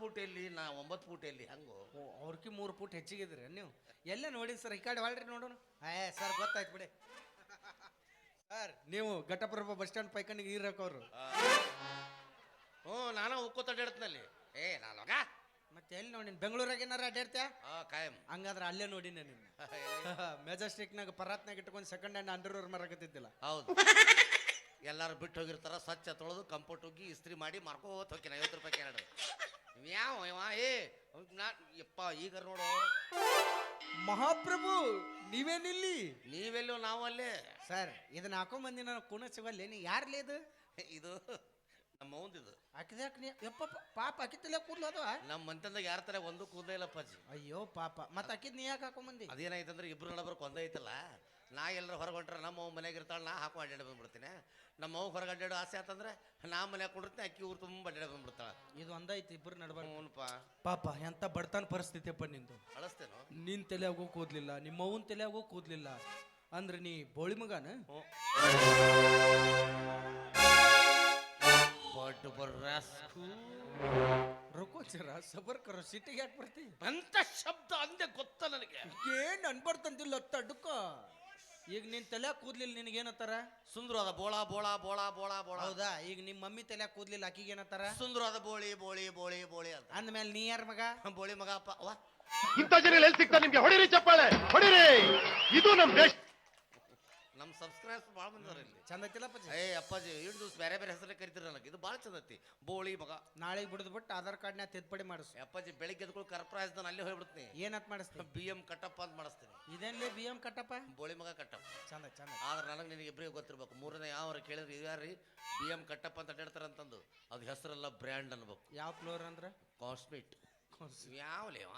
Foot ಎಲ್ಲಿ ನಾ ಒಂಬತ್ತು ಫೂಟ್ ಎಲ್ಲಿ ಹಂಗು ಅವ್ರಕಿ ಮೂರು ಫೂಟ್ ಹೆಚ್ಚಿಗಿದ್ರಿ ನೀವು? ಎಲ್ಲ ನೋಡಿ ಸರ್ ಈ ಕಡೆ ಹೊಳ್ರಿ ನೋಡೋಣ. ಏ ಸರ್ ಗೊತ್ತಾಯ್ತು ಬಿಡಿ. ಸರ್ ನೀವು ಘಟಪ್ರಭ ಬಸ್ ಸ್ಟ್ಯಾಂಡ್ ಪೈಕಣಿಗೆ ನೀರು ಹಾಕೋರು ಹ್ಞೂ ನಾನು ಉಕ್ಕೋತ ಅಡ್ಡಾಡ್ತಿನಲ್ಲಿ ಏ ನಾನು ಮತ್ತೆ ಎಲ್ಲಿ ನೋಡಿ ಬೆಂಗಳೂರಾಗ ಏನಾರ ಅಡ್ಡಾಡ್ತೀಯ ಹಾ ಕಾಯಂ. ಹಂಗಾದ್ರೆ ಅಲ್ಲೇ ನೋಡಿನ ನಿನ್ನ. ಮೆಜೆಸ್ಟಿಕ್ನಾಗ ಪರಾತ್ನಾಗ ಇಟ್ಕೊಂಡು ಸೆಕೆಂಡ್ ಹ್ಯಾಂಡ್ ಅಂಡರ್ವೇರ್ ಮರಕತ್ತಿದ್ದಿಲ್ಲ ಹೌದು. ಎಲ್ಲರೂ ಬಿಟ್ಟು ಹೋಗಿರ್ತಾರ ಸ್ವಚ್ಛ ತೊಳೆದು ಕಂಪೋರ್ಟ್ ಹೋಗಿ ಇಸ್ತ್ರಿ ಮಾಡಿ ಮಾರ್ಕೋತ ಹೋಗ್ತೀನಿ ಐವತ್ತು ರೂಪಾಯಿ ಎರಡು. ಯಾವ ಏ ನಾ ಯಪ್ಪ ಈಗ ನೋಡು. ಮಹಾಪ್ರಭು ನೀವೇನಿಲ್ಲಿ? ನೀವೆಲ್ಲೋ ನಾವಲ್ಲೇ. ಸರ್ ಇದನ್ನ ಹಾಕೊಂಡ್ ಬಂದಿ ನಾನು ಕುಣ ಸಿಗಲ್ಲ ನೀ ಯಾರ್ಲಿ ಇದು? ಇದು ನಮ್ಮ ಅವಂದಿದು ಹಾಕಿದ್ಯಾಕ ನೀ ಯಪ್ಪ ಪಾಪ ಹಾಕಿತ್ತಿಲ್ಲ ಕೂದ್ಲು ಅದು ನಮ್ಮ ಮಂತಂದಾಗ ಯಾರ ತರ ಒಂದು ಕೂದಲೇ ಇಲ್ಲ ಅಪ್ಪಾಜಿ. ಅಯ್ಯೋ ಪಾಪ. ಮತ್ತೆ ಹಾಕಿದ್ ನೀ ಯಾಕೆ ಹಾಕೊಂಡ್ ಬಂದಿ? ಅದೇನಾಯ್ತಂದ್ರೆ ಇಬ್ರು ನಡಬರ್ಕ್ ಒಂದೇ ಐತಲ್ಲ. ನಾ ಎಲ್ಲರೂ ಹೊರಗೆ ಹೊಂಟ್ರೆ ನಮ್ಮ ಮನೆಗೆ ಇರ್ತಾಳೆ ನಾ ಹಾಕೋ ಅಡ್ಡಾಡಿ ಬಂದ್ಬಿಡ್ತೀನಿ. ನಮ್ಮ ಅವ್ವ ಹೊರಗೆ ಅಡ್ಡಾಡೋ ಆಸೆ ಆತಂದ್ರೆ ನಾ ಮನ್ಯಾಗ ಕುಡಿರ್ತೀನಿ ಅಕ್ಕಿ ಊರು ತುಂಬ ಅಡ್ಡಾಡಿ ಬಂದ್ಬಿಡ್ತಾಳೆ. ಇದು ಒಂದೈತಿ ಇಬ್ಬರು ನಡ್ಬಾರ್ದು. ಪಾಪ ಎಂಥ ಬಡತನ ಪರಿಸ್ಥಿತಿ ಅಪ್ಪ ನಿಂದು. ಕಳಿಸ್ತೇನೆ ನಿನ್ನ ತಲೆ ಆಗೋ ಕೂದ್ಲಿಲ್ಲ ನಿಮ್ಮ ಅವ್ವನ ತಲೆಯಾಗೂ ಕೂದ್ಲಿಲ್ಲ. ಅಂದ್ರೆ ನೀ ಬೋಳಿ ಮಗನ? ಬಟ್ ಬರ್ರಾಸ್ಕು ರೊಕ್ಕೋಚರ ಸಬರ್ ಕರೋ ಸಿಟಿಗೆ ಯಾಕೆ ಬರ್ತಿ? ಅಂತ ಶಬ್ದ ಅಂದೆ ಗೊತ್ತ ನನಗೆ. ಏನ್ ಅತ್ತ ತಡ್ಕ ಈಗ ನಿನ್ ತಲೆ ಕೂದ್ಲಿಲ್ಲ ನಿನಗೇನತ್ತಾರ ಅದ ಬೋಳ ಬೋಳ ಬೋಳ ಬೋಳ ಬೋಳ. ಹೌದಾ? ಈಗ ನಿಮ್ಮ ಮಮ್ಮಿ ತಲೆ ಕೂದ್ಲಿಲ್ಲ ಅಕ್ಕಿಗೆ ಏನತ್ತಾರ ಅದ ಬೋಳಿ ಬೋಳಿ ಬೋಳಿ ಬೋಳಿ ಅದ ಅಂದ್ಮೇಲೆ ನೀ ಯಾರ ಮಗ? ಬೋಳಿ ಮಗ ಅಪ್ಪ. ಅವ ಇಂಥ ಜನ ಎಲ್ಲಿ ಸಿಗ್ತಾರೆ ನಿಮ್ಗೆ? ಹೊಡಿರಿ ಚಪ್ಪಾಳೆ ಹೊಡಿರಿ. ಇದು ನಮ್ ದೇಶ. ನಮ್ಮ ಸಬ್ಸ್ಕ್ರೈಬರ್ಸ್ ಭಾಳ ಬಂದವ್ರ ಇಲ್ಲಿ. ಚಂದ ಐತಿಲ್ಲಪ್ಪ? ಏ ಅಪ್ಪಾಜಿ ಇಡ್ ದಿವಸ ಬೇರೆ ಬೇರೆ ಹೆಸರು ಕರಿತೀರ ನನಗೆ ಇದು ಭಾಳ ಚಂದ ಐತಿ. ಬೋಳಿ ಮಗ. ನಾಳೆಗೆ ಬಿಡದ್ ಬಿಟ್ಟು ಆಧಾರ್ ಕಾರ್ಡ್ನ ತಿದ್ದುಪಡಿ ಮಾಡಿಸ್. ಅಪ್ಪಾಜಿ ಬೆಳಿಗ್ಗೆ ಎದ್ಕೊಂಡು ಕರ್ಪ್ರೈಸ್ ನಾನು ಅಲ್ಲೇ ಹೋಗ್ಬಿಡ್ತೀನಿ. ಏನತ್ ಮಾಡಿಸ್ತೀನಿ ಬಿ ಎಂ ಕಟ್ಟಪ್ಪ ಅಂತ ಮಾಡಿಸ್ತೀನಿ. ಇದೇನ್ಲೇ ಬಿ ಎಂ ಕಟ್ಟಪ್ಪ? ಬೋಳಿ ಮಗ ಕಟ್ಟಪ್ಪ. ಚಂದ ಚಂದ. ಆದ್ರೆ ನನಗೆ ನಿನಗೆ ಇಬ್ಬರಿಗೆ ಗೊತ್ತಿರ್ಬೇಕು. ಮೂರನೇ ಯಾವ ಕೇಳಿದ್ರೆ ರೀ ಬಿ ಎಂ ಕಟ್ಟಪ್ಪ ಅಂತ ಅಡ್ಡಾಡ್ತಾರ ಅಂತಂದು. ಅದು ಹೆಸರೆಲ್ಲ ಬ್ರ್ಯಾಂಡ್ ಅನ್ಬೇಕು. ಯಾವ ಫ್ಲೋರ್ ಅಂದ್ರೆ? ಕಾಸ್ಮಿಟ್ ಯಾವಲೇವ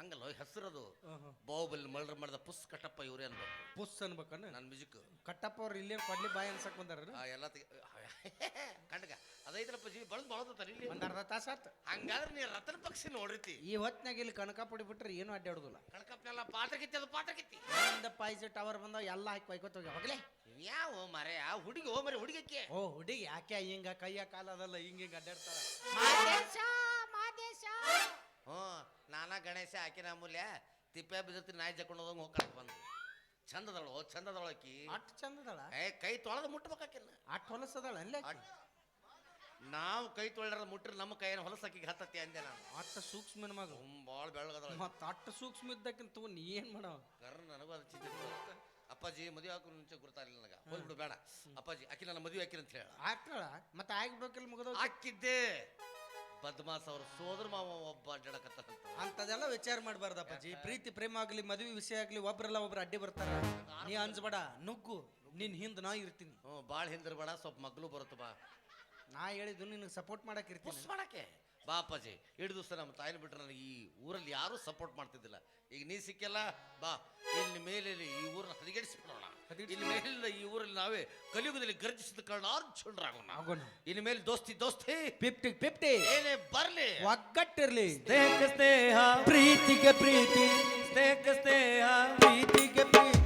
ಹಂಗಲ್ಲ ಹೆಸರದು. ಅದು ಬಾಹುಬಲಿ ಮಳ್ರ ಮಾಡಿದ ಪುಸ್ ಕಟ್ಟಪ್ಪ ಇವ್ರೇ ಅನ್ಬೇಕು ಪುಸ್ ಅನ್ಬೇಕನ್ನ ನನ್ನ ಮ್ಯೂಸಿಕ್. ಕಟ್ಟಪ್ಪ ಅವ್ರು ಇಲ್ಲೇ ಕೊಡ್ಲಿ ಬಾಯಿ ಅನ್ಸಕ್ ಬಂದಾರ ಆ ಎಲ್ಲ ತೆಗಿ ಅದೈತ್ರಪ್ಪ ಜೀವಿ ಬಳದ್ ಇಲ್ಲಿ? ಒಂದ್ ಅರ್ಧ ತಾಸ ಆತ್. ಹಂಗಾದ್ರೆ ನೀ ರತನ ಪಕ್ಷಿ ನೋಡಿರ್ತಿ. ಈ ಹೊತ್ನಾಗ ಇಲ್ಲಿ ಕನಕ ಪುಡಿ ಬಿಟ್ರೆ ಏನು ಅಡ್ಡಾಡುದಿಲ್ಲ. ಕಳ್ಕಪ್ನೆಲ್ಲ ಪಾತ್ರ ಕಿತ್ತಿ ಅದು ಪಾತ್ರ ಕಿತ್ತಿ. ಒಂದ ಪಾಯ್ಸ ಟವರ್ ಬಂದಾವ ಎಲ್ಲ ಹಾಕಿ ಕೊಯ್ಕೋತ ಹೋಗಿ ಹೋಗ್ಲೇ. ಯಾವ ಮರೆ ಆ ಹುಡುಗಿ ಹೋ ಮರೆ ಹುಡುಗಕ್ಕೆ. ಓ ಹುಡುಗಿ ಯಾಕೆ ಹಿಂಗ ಕೈಯ ಕಾಲದಲ್ಲ ಹಿಂಗ ಹಿಂಗ ಅಡ್ಡಾಡ್ತಾರ ನಾನಾ ಗಣೇಶ ಆಕಿನ ಅಮೂಲ್ಯ ತಿಪ್ಪೆ ಬಿದ್ದಿರ್ತೀನಿ ನಾಯಿ ಜಕೊಂಡು ಹೋದಂಗೆ ಹೋಗ್ಕೊಂಡು ಬಂದು. ಚಂದದಳು ಚಂದದಳು ಆಕಿ. ಅಟ್ ಚಂದದಳ? ಏ ಕೈ ತೊಳೆದು ಮುಟ್ಬೇಕಾಕಿನ ಅಟ್ ಹೊಲಸದಳ ಅಲ್ಲೇ ನಾವು ಕೈ ತೊಳೆದ ಮುಟ್ಟ್ರೆ ನಮ್ಮ ಕೈಯನ್ನು ಹೊಲಸಕ್ಕಿಗೆ ಹತ್ತತಿ ಅಂದೆ ನಾನು. ಅಟ್ಟ ಸೂಕ್ಷ್ಮ ಮಗ. ಭಾಳ ಬೆಳಗದಳ. ಮತ್ತ ಅಟ್ಟ ಸೂಕ್ಷ್ಮ ಇದ್ದಕ್ಕಿಂತ ನೀ ಏನ್ ಮಾಡವ ಕರ್ನ ನನಗೂ ಅದು ಚಿಂತೆ ಬರುತ್ತೆ. ಅಪ್ಪಾಜಿ ಮದುವೆ ಹಾಕೋ ಮುಂಚೆ ಗುರ್ತಾರಿಲ್ಲ ನನಗೆ. ಹೋಗ್ಬಿಡು ಬೇಡ ಅಪ್ಪಾಜಿ ಆಕಿ ನನ್ನ ಮದುವೆ ಹಾಕಿರಂತ ಹೇಳ. ಆಗ್ತಾಳ ಮತ್ತೆ ಆಗ್ಬೇಕಲ್ಲ ಮುಗದ ಹಾಕಿದ್ದೆ ಬದ್ಮಾಸ್ ಅವ್ರ ಸೋದರ ಮಾವ ಒಬ್ಬ ಅಡ್ಡಾಡಕತ್ತಾನಂತ ಅಂತದೆಲ್ಲ ವಿಚಾರ ಮಾಡಬಾರ್ದಪ್ಪಾಜಿ ಪ್ರೀತಿ ಪ್ರೇಮ ಆಗ್ಲಿ ಮದುವೆ ವಿಷಯ ಆಗ್ಲಿ ಒಬ್ರಲ್ಲ ಒಬ್ರು ಅಡ್ಡಿ ಬರ್ತಾರ. ನೀ ಅನ್ಸ್ಬೇಡ ನುಗ್ಗು. ನಿನ್ ಹಿಂದ್ ನಾ ಇರ್ತೀನಿ. ಹ್ಞೂ ಭಾಳ ಹಿಂದಿರ್ಬೇಡ ಸ್ವಲ್ಪ ಮಗ್ಲು ಬರುತ್ತ ಬಾ. ನಾ ಹೇಳಿದ್ದು ನಿನಗೆ ಸಪೋರ್ಟ್ ಮಾಡಕ್ ಇರ್ತೀನಿ. ಪುಸ್ ಮಾಡಕ್ಕೆ ಬಾ ಅಪ್ಪಾಜಿ ಎರಡು ದಿವಸ ನಮ್ಮ ತಾಯಿನ ಬಿಟ್ರೆ ನನಗೆ ಈ ಊರಲ್ಲಿ ಯಾರೂ ಸಪೋರ್ಟ್ ಮಾಡ್ತಿದ್ದಿಲ್ಲ. ಈಗ ನೀ ಸಿಕ್ಕಲ್ಲ ಬಾ ಇಲ್ಲಿ ಮೇಲೆ ಈ ಊರನ್ನ ಹದಿಗೆಡಿಸ್ಬಿಡೋಣ. ಇಲ್ಲಿ ಮೇಲಿಂದ ಈ ಊರಲ್ಲಿ ನಾವೇ ಕಲಿಯುಗದಲ್ಲಿ ಗರ್ಜಿಸಿದ ಕಾರಣ ಅರ್ಜುನರಾಗೋಣ ಆಗೋಣ. ಇನ್ನು ಮೇಲೆ ದೋಸ್ತಿ ದೋಸ್ತಿ. Fifty fifty. ಏನೇ ಬರ್ಲಿ. ಒಗ್ಗಟ್ಟಿರ್ಲಿ. ಸ್ನೇಹ ಸ್ನೇಹ. ಪ್ರೀತಿಗೆ ಪ್ರೀತಿ. ಸ್ನೇಹ ಸ್ನೇಹ. ಪ್ರೀತಿಗೆ ಪ್ರೀತಿ.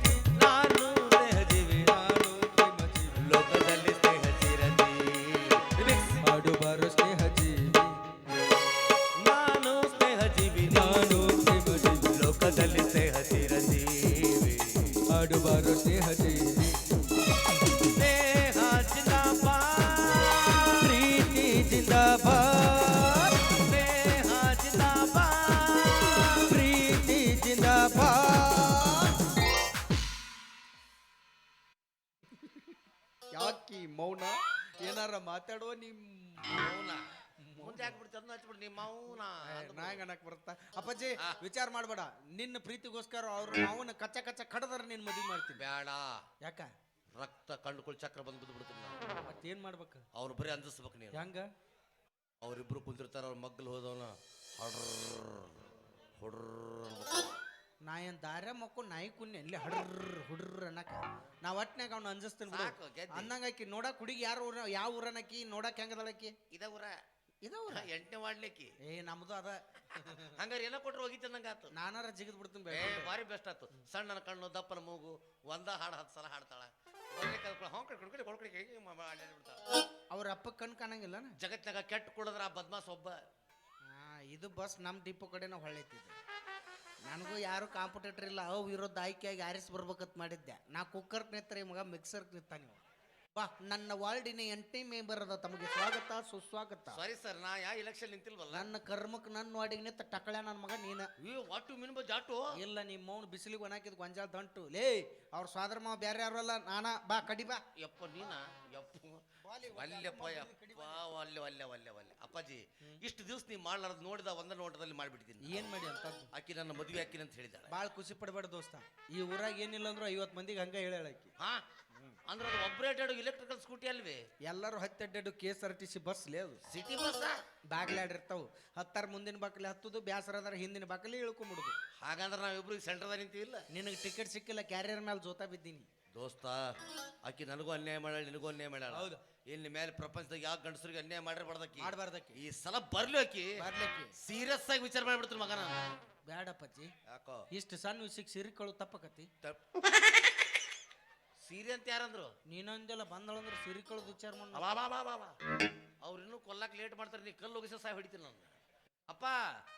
ಯಾಕಿ ಮೌನ? ಏನಾರ ಮಾತಾಡುವ ನಿಮ್ ಮೌನ? ಮುಂದೆ ಹಚ್ಬಿಡು ನಿಮ್ಮ ಮೌನ. ನಾಯಕ ಅನ್ನಕ್ ಬರುತ್ತಾ ಅಪ್ಪಾಜಿ ವಿಚಾರ ಮಾಡ್ಬೇಡ. ನಿನ್ನ ಪ್ರೀತಿಗೋಸ್ಕರ ಅವ್ರು ಅವನ ಕಚ್ಚ ಕಚ್ಚ ಕಡದ್ರ ನಿನ್ ಮದುವೆ ಮಾಡ್ತೀನಿ. ಬೇಡ ಯಾಕ? ರಕ್ತ ಕಂಡುಕೊಳ್ಳಿ ಚಕ್ರ ಬಂದು ಬಿದ್ದು ಬಿಡ್ತೀನಿ ನಾನು. ಮತ್ತೇನ್ ಮಾಡ್ಬೇಕು? ಅವ್ರು ಬರೀ ಅಂದಿಸ್ಬೇಕು ನೀನು. ಹೆಂಗ? ಅವರಿಬ್ರು ಕುಂತಿರ್ತಾರ ಅವ್ರ ಮಗ್ಗಲು ಹೋದವನ. ಹೊಡ್ರ ಹೊಡ್ರ ಅನ್ಬೇಕು. ನಾ ದಾರ ಮಕ್ಕ ನಾಯಿ ಕುನ್ನೆ ಎಲ್ಲಿ ಹಡ್ರ ಹುಡ್ರ ಅನ್ನಕ. ನಾ ಒಟ್ನಾಗ ಅವ್ನ ಅಂಜಿಸ್ತೀನಿ ಸಾಕು, ಗೆದ್ದಿ. ಅಂದಂಗ ಆಕಿ ನೋಡಕ್ ಹುಡುಗಿ ಯಾರು ಊರ ಯಾವ ಊರನಕಿ ನೋಡಕ್ ಹೆಂಗದಳಕಿ ಇದ ಊರ. ಇದ ಊರ? ಎಂಟನೇ ಮಾಡ್ಲಿಕ್ಕೆ ಏ ನಮ್ದು ಅದ. ಹಂಗಾರೆ ಎಲ್ಲ ಕೊಟ್ರು ಹೋಗಿತ್ತು ನಂಗೆ ಆತು. ನಾನಾರ ಜಿಗಿದ್ ಬಿಡ್ತೀನಿ ಏ ಬೇಡ ಭಾರಿ ಬೆಸ್ಟ್ ಆತು. ಸಣ್ಣನ ಕಣ್ಣು ದಪ್ಪನ ಮೂಗು ಒಂದ ಹಾಡು ಹತ್ತು ಸಲ ಹಾಡ್ತಾಳ. ಹೊಂಕಡೆ ಕೊಡ್ಕಡೆ ಹೇಗೆ ಬಿಡ್ತಾಳ. ಅವ್ರ ಅಪ್ಪ ಕಣ್ ಕಾಣಂಗಿಲ್ಲ ಜಗತ್ತಿನಾಗ ಕೆಟ್ಟ ಕುಡಿದ್ರ ಆ ಬದ್ಮಾಸ್ ಒಬ್ಬ. ಆ, ಇದು ಬಸ್ ನಮ್ಮ ಡಿಪೋ ನಾವು ಹೊಳ್ಳೈತಿದ್ದು ನನಗೂ ಯಾರು ಕಾಂಪಿಟೇಟರ್ ಇಲ್ಲ. ಅವು ವಿರೋಧ ಆಯ್ಕೆಯಾಗಿ ಆರಿಸಿ ಬರ್ಬೇಕಂತ ಮಾಡಿದ್ದೆ. ನಾ ಕುಕ್ಕರ್ ನಿಂತ್ರೆ ಈ ಮಗ ಮಿಕ್ಸರ್ ನಿಂತ ನೀವು ಬಾ ನನ್ನ ವಾರ್ಡಿನ ಎಂಟನೇ ಮೆಂಬರ್ ಅದ. ತಮಗೆ ಸ್ವಾಗತ ಸುಸ್ವಾಗತ. ಸಾರಿ ಸರ್ ನಾ ಯಾ ಎಲೆಕ್ಷನ್ ನಿಂತಿಲ್ವಲ್ಲ? ನನ್ನ ಕರ್ಮಕ್ಕೆ ನನ್ನ ವಾರ್ಡಿಗೆ ನಿಂತ ಟಕಳ ನನ್ನ ಮಗ ನೀನ. ಅಯ್ಯೋ ವಾಟು ಮಿನ್ಬ ಮೀನ್ ಜಾಟು ಇಲ್ಲ ನಿಮ್ಮ ಮೌನ್ ಬಿಸಿಲಿಗೆ ಒಣಾಕಿದ್ ಗೊಂಜಾಳ ದಂಟು. ಲೇ ಅವ್ರ ಸ್ವಾದರ ಮಾವ ಬೇರೆ ಯಾರು ಅಲ್ಲ. ನಾನಾ ಬಾ ಕಡಿ ಬಾ. ಯಪ್ಪ ನೀನ? ಯಪ್ಪ. ಒಲ್ಲೆಪ್ಪ ಯಪ್ಪ ಒಲ್ಲೆ ಒಲ್ಲೆ ಒಲ್ಲೆ ಒಲ್ಲೆ ಅಪ್ಪಾಜಿ ಇಷ್ಟು ದಿವಸ ನೀ ಮಾಡ್ಲಾರ್ದು ನೋಡಿದ ಒಂದ ನೋಟದಲ್ಲಿ ಮಾಡ್ಬಿಟ್ಟಿದ್ದೀನಿ ಏನ್ ಮಾಡಿ ಅಂತ ಆಕಿ ನನ್ನ ಮದುವೆ ಆಕಿನ ಅಂತ ಹೇಳಿದಾಳೆ. ಭಾಳ ಖುಷಿ ಪಡಬೇಡ ದೋಸ್ತ. ಈ ಊರಾಗ ಏನಿಲ್ಲ ಅಂದ್ರು ಐವತ್ತು ಮಂದಿಗೆ ಹಂಗ ಹೇಳಾಕಿ ಹಾ? ಅಂದ್ರೆ ಅದು ಆಪರೇಟೆಡ್ ಇಲೆಕ್ಟ್ರಿಕಲ್ ಸ್ಕೂಟಿ ಅಲ್ವೇ? ಎಲ್ಲರೂ ಹತ್ತೆಡ್ಡೆಡು K S R T C bus ಲೇ ಅದು ಸಿಟಿ ಬಸ್ ಬಾಗ್ಲಾಡಿರ್ತಾವು ಹತ್ತಾರ ಮುಂದಿನ ಬಾಕಲಿ ಹತ್ತುದು ಬ್ಯಾಸರ ಅದರ ಹಿಂದಿನ ಬಾಕಲಿ ಇಳ್ಕೊಂಬಿಡುದು. ಹಾಗಾದ್ರೆ ನಾವಿಬ್ರು ಸೆಂಟರ್ದಾಗ ನಿಂತೀವಿಲ್ಲ? ನಿನಗೆ ಟಿಕೆಟ್ ಸಿಕ್ಕಿಲ್ಲ ಕ್ಯಾರಿಯರ್ ಮೇಲೆ ಜೋತಾ ಬಿದ್ದೀನಿ. ದೋಸ್ತ ಆಕಿ ನನಗೂ ಅನ್ಯಾಯ ಮಾಡಾಳ ನಿನಗೂ ಅನ್ಯಾಯ ಮಾಡಾಳ ಹೌದು. ಇಲ್ಲಿ ಮೇಲೆ ಪ್ರಪಂಚದಾಗ ಯಾವ ಗಂಡಸರಿಗೆ ಅನ್ಯಾಯ ಮಾಡಿರ್ಬಾರ್ದಕ್ಕಿ ಮಾಡ್ಬಾರ್ದಕ್ಕಿ ಈ ಸಲ ಬರ್ಲಿ ಆಕಿ. ಬರ್ಲಿಕ್ಕೆ. ಸೀರಿಯಸ್ ಆಗಿ ವಿಚಾರ ಮಾಡ್ಬಿಡ್ತೀನಿ ಮಗನ. ಬ್ಯಾಡಪ್ಪಜ್ಜಿ ಯಾಕೋ? ಇಷ್ಟು ಸಣ್ಣ ವಿಷಯಕ್ಕೆ ಸಿರಿಕೊಳ್ಳು ತಪ್ಪಕತಿ ಸೀರೆ ಅಂತ ಯಾರಂದ್ರು? ನೀನೊಂದೆಲ್ಲ ಬಂದಳಂದ್ರೆ ಸಿರಿಕೊಳ್ಳೋದು ವಿಚಾರ ಮಾಡ ಅವ್ರಿನ್ನೂ ಅವ್ರು ಇನ್ನೂ ಕೊಲ್ಲಕ್ ಲೇಟ್ ಮಾಡ್ತಾರೆ. ನೀ ಕಲ್ಲು ಹೋಗಿಸ ಸಾಯ್ ಹೊಡಿತೀನಿ ನಾನು. ಅಪ್ಪ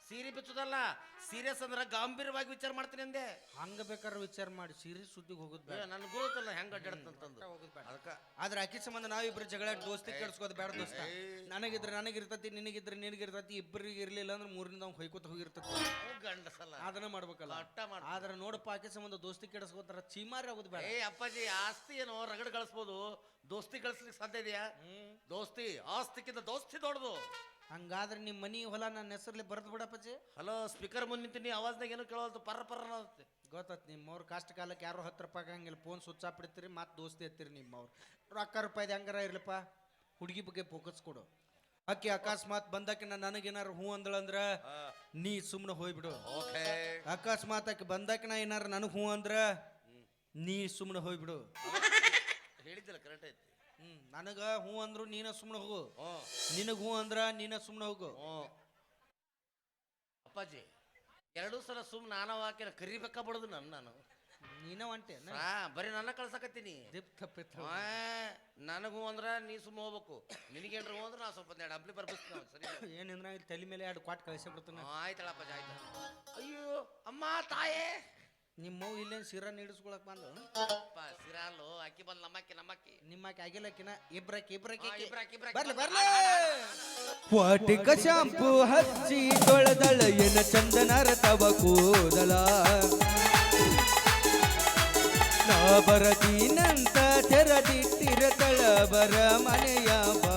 ಸೀರೆ ಬಿಚ್ಚುದಲ್ಲ. ಸೀರಿಯಸ್ ಅಂದ್ರೆ ಗಂಭೀರವಾಗಿ ವಿಚಾರ ಮಾಡ್ತೀನಿ ಅಂದೆ. ಹಂಗ ಬೇಕಾದ್ರೆ ವಿಚಾರ ಮಾಡಿ ಸೀರೆ ಸುದ್ದಿಗೆ ಹೋಗುದ್ ಬೇಡ. ಗೊತ್ತಲ್ಲ ಹೆಂಗ ಅಡ್ಡಾಡ್ತಂತಂದು ಹೋಗುದ್ ಬೇಡ. ಅದಕ್ಕ ಆದ್ರೆ ಅಕ್ಕಿ ಸಂಬಂಧ ನಾವಿಬ್ರು ಜಗಳ ದೋಸ್ತಿ ಕೆಡ್ಸ್ಕೋದು ಬೇಡ ದೋಸ್ತ. ನನಗಿದ್ರೆ ನನಗಿರ್ತತಿ ನಿನಗಿದ್ರೆ ನಿನಗಿರ್ತತಿ ಇಬ್ಬರಿಗೆ ಇರ್ಲಿಲ್ಲ ಅಂದ್ರೆ ಮೂರಿಂದ ಅವ್ನು ಹೊಯ್ಕೋತ ಹೋಗಿರ್ತತಿ. ಗಂಡಸಲ್ಲ. ಅದನ್ನ ಮಾಡ್ಬೇಕಲ್ಲ. ಅಟ್ಟ ಮಾಡ ಆದ್ರೆ ನೋಡಪ್ಪ ಆಕೆ ಸಂಬಂಧ ದೋಸ್ತಿ ಕೆಡಿಸ್ಕೋತಾರ ಚೀಮಾರಿ ಆಗೋದು ಬೇಡ. ಏ ಅಪ್ಪಾಜಿ ಆಸ್ತಿ ಏನೋ ರಗಡ್ ಗಳಿಸ್ಬೋದು. ದೋಸ್ತಿ ಗಳಿಸ್ಲಿಕ್ಕೆ ಸಾಧ್ಯ ಇದೆಯಾ? ದೋಸ್ತಿ ಆಸ್ತಿಕ್ಕಿಂತ ದೋಸ್ತಿ ದೊಡ್ಡದು. ಹಂಗಾದ್ರೆ ನಿಮ್ಮ ಮನಿ ಹೊಲ ನನ್ನ ಹೆಸರಲ್ಲಿ ಬರ್ದು ಬಿಡಪ್ಪಜ್ಜಿ ಹಲೋ ಸ್ಪೀಕರ್ ಮುಂದೆ ನಿಂತೀನಿ ಆವಾಜ್ನಾಗ ಏನೋ ಕೇಳೋದು ಪರ್ರ ಪರ್ರ ಅನ್ನೋತ್ತೆ ಗೊತ್ತತ್ ನಿಮ್ಮವ್ರ ಕಷ್ಟ ಕಾಲಕ್ಕೆ ಯಾರು ಹತ್ತು ರೂಪಾಯಿ ಹಂಗಿಲ್ಲ ಫೋನ್ ಸ್ವಿಚ್ ಆಫ್ ಬಿಡ್ತೀರಿ ಮತ್ತೆ ದೋಸ್ತಿ ಎತ್ತೀರಿ ನಿಮ್ಮವ್ರು. ರೊಕ್ಕ ರೂಪಾಯಿದು ಹಂಗಾರ ಇರ್ಲಪ್ಪ? ಹುಡುಗಿ ಬಗ್ಗೆ ಫೋಕಸ್ ಕೊಡು. ಅಕ್ಕಿ ಅಕಸ್ಮಾತ್ ಬಂದಾಕಿನ ನನಗೇನಾರು ಹೂ ಅಂದಳಂದ್ರ ನೀ ಸುಮ್ಮನೆ ಹೋಗ್ಬಿಡು ಓಕೆ. ಅಕಸ್ಮಾತ್ ಆಕಿ ಬಂದಾಕಿನ ಏನಾರು ನನಗೆ ಹೂ ಅಂದ್ರ ನೀ ಸುಮ್ಮನೆ ಹೋಗ್ಬಿಡು ಹೇಳಿದ್ದಲ್ಲ ಕರೆಕ್ಟ್ ಐತಿ. ಹ್ಮ್ ನನಗ ಹೂ ಅಂದ್ರು ನೀನ ಸುಮ್ಮನೆ ಹೋಗು. ನಿನಗ ನಿನಗ್ ಹೂ ಅಂದ್ರ ನೀನ ಸುಮ್ಮನೆ ಹೋಗು. ಅಪ್ಪಾಜಿ ಎರಡು ಸಲ ಸುಮ್ಮನೆ ನಾನು ಹಾಕಿನ ಕರಿಬೇಕಾ ಬಿಡೋದು ನನ್ನ ನಾನು. ನೀನ ಒಂಟೆ ಹಾ ಬರೀ ನನ್ನ ಕಳ್ಸಕತ್ತೀನಿ. ನನಗೂ ಅಂದ್ರ ನೀ ಸುಮ್ಮ ಹೋಗ್ಬೇಕು. ನಿನಗೇನ್ರ ಹೂ ಅಂದ್ರೆ ನಾ ಸ್ವಲ್ಪ ಎರಡು ಅಂಪ್ಲಿ ಬರ್ಬೇಕು ಸರಿ ಏನಂದ್ರ ತಲೆ ಮೇಲೆ ಎರಡು ಕ್ವಾಟ್ ಕಳಿಸಿ ಬಿಡ್ತಾನೆ. ಹ್ಞೂ, ಆಯ್ತಳಪ್ಪ ಆಯ್ತು ಅಯ್ಯೋ ಅಮ್ಮ ತಾಯೇ. ನಿಮ್ಮ ಮಗು ಇಲ್ಲೇನು ಶಿರ ನೀಡಿಸ್ಕೊಳಕ್ ಬಂದು? ಅಪ್ಪ ಸಿರಾಲು ಅಕ್ಕಿ ಬಂದ್ ನಮ್ಮಕ್ಕಿ ನಮ್ಮಕ್ಕಿ. ನಿಮ್ಮಕ್ಕೆ ಆಗಿಲ್ಲಕ್ಕಿನ ಇಬ್ರಕ್ಕೆ ಇಬ್ರಕ್ಕೆ ಹಾ, ಇಬ್ರಾಕಿ, ಇಬ್ರಾಕಿ. ಬರ್ಲಿ ಬರ್ಲಿ. ವಾಟಿಕ ಶಾಂಪು ಹಚ್ಚಿ ತೊಳೆದಳ ಎನ ಚಂದನರ ತವ ಕೂದಲ. ನಾ ಬರದೀನಂತ ತೆರದಿಟ್ಟಿರತಳ ಬರ ಮನೆಯ ಬಾಗಿಲ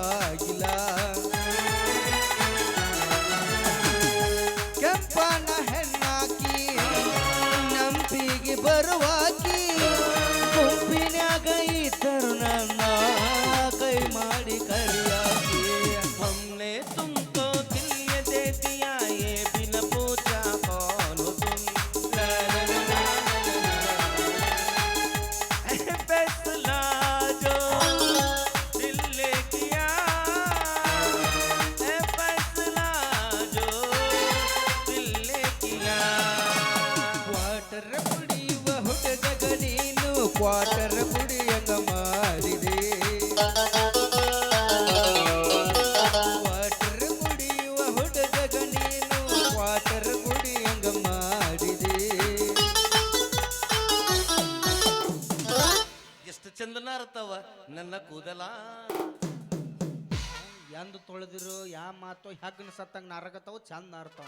ಚಂದ ಅರ್ಥ.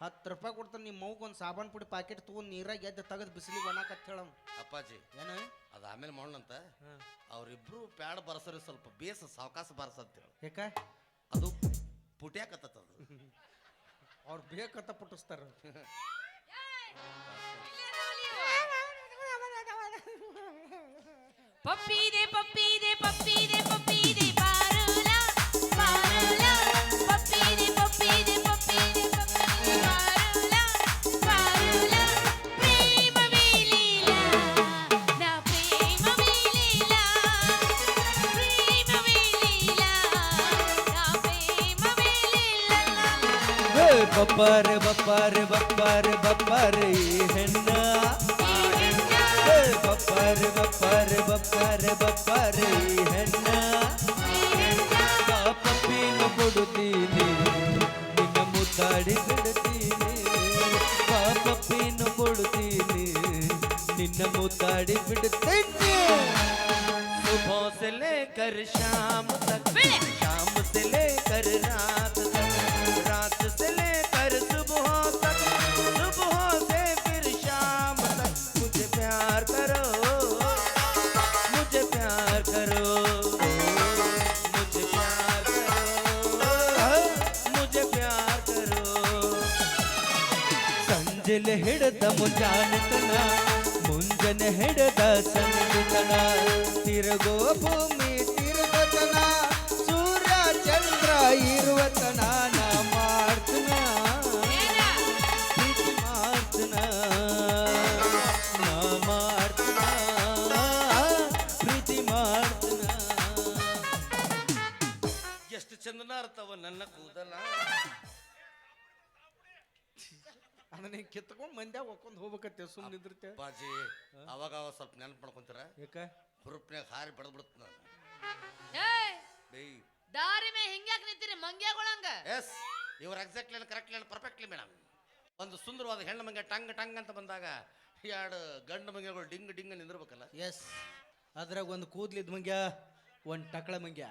ಹತ್ತು ರೂಪಾಯಿ ಕೊಡ್ತಾನೆ ನಿಮ್ಮ ಮೌಗೆ ಒಂದು ಸಾಬಾನ್ ಪುಡಿ ಪ್ಯಾಕೆಟ್ ತೊಗೊಂಡು ನೀರಾಗ ಎದ್ದು ತೆಗೆದು ಬಿಸಿಲಿಗೆ ಒಣಕತ್ ಹೇಳವ್ ಅಪ್ಪಾಜಿ ಏನು? ಅದು ಆಮೇಲೆ ಮಾಡೋಣಂತ. ಅವ್ರಿಬ್ರು ಪ್ಯಾಡ್ ಬರ್ಸರಿ ಸ್ವಲ್ಪ ಬೇಸ ಸಾವಕಾಶ ಬರ್ಸಂತೇಳಿ ಯಾಕ? ಅದು ಪುಟ್ಯಾಕತ್ತದ ಅದು. ಅವ್ರು ಬೇಕತ್ತ ಪುಟ್ಟಿಸ್ತಾರ ಪಪ್ಪಿ ಇದೆ ಪಪ್ಪಿ ಇದೆ ಪಪ್ಪಿ ಇದೆ ಪಪ್ಪಿ ಬಪ್ಪರ್ ಬಪ್ಪರ್ ಬಪ್ಪರ್ ಬಪ್ಪರ್ ಬಪ್ಪಾರ ಹೆಣ್ಣ. ಬಪ್ಪಾರ ಬಪ್ಪಾರ ಬಪ್ಪಾರ ಬಪ್ಪಾರ ಹೆಣ್ಣ. ಪಾಪಪ್ಪೇನು ಕೊಡುತ್ತೀನಿ, ನಿನ್ನ ಮುದ್ದಾಡಿ ಬಿಡುತ್ತೀನಿ ಪಾಪಪ್ಪೇನು ಕೊಡುತ್ತೀನಿ, ನಿನ್ನ ಮುದ್ದಾಡಿ ಬಿಡುತ್ತೇನೆ ಸುಭಾಸಲೆ ಕರ್ಷ ಹಿಡದ ಮುಂಜಾನೆತನ ಮುಂಜಾನೆ ಹಿಡದ ಸಂಜೆತನ ತಿರುಗೋ ಭೂಮಿ ತಿರುಗತನ. ಸೂರ್ಯ ಚಂದ್ರ ಇರುವತನ. ಕಿತ್ಕೊಂಡ್ ಮಂದ್ಯಾಗ ಒಕ್ಕೊಂಡ್ ಹೋಗ್ಬೇಕತ್ತೆ ಸುಮ್ಮನೆ ನಿಂದಿರ್ತೆ. ಅಪ್ಪಾಜಿ ಅವಾಗ ಅವಾಗ ಸ್ವಲ್ಪ ನೆನಪು ಮಾಡ್ಕೊಂತಾರ? ಯಾಕ? ಹುರುಪ್ನ್ಯಾಗ ಹಾರಿ ಬಡದ್ ಬಿಡುತ್ತ ನಾನು. ಏಯ್! ಬೇಯ್ ದಾರಿ ಮೇ ಹಿಂಗ್ಯಾಕ್ ನಿಂತೀರಿ ಮಂಗ್ಯಾಗೊಳಂಗ ಎಸ್ ಇವ್ರ ಎಕ್ಸಾಕ್ಟ್ಲಿ ಕರೆಕ್ಟ್ಲಿ ಪರ್ಫೆಕ್ಟ್ಲಿ ಮೇಡಮ್ ಒಂದು ಸುಂದರವಾದ ಹೆಣ್ಣು ಮಂಗೆ ಟಂಗ್ ಟಂಗ್ ಅಂತ ಬಂದಾಗ ಎರಡು ಗಂಡು ಮಂಗೆಗಳು ಡಿಂಗ್ ಡಿಂಗ್ ನಿಂದಿರ್ಬೇಕಲ್ಲ. ಎಸ್ ಅದ್ರಾಗ ಒಂದು ಕೂದ್ಲಿದ್ ಮಂಗ್ಯ ಒಂದು ಟಕಳ ಮಂಗ್ಯ.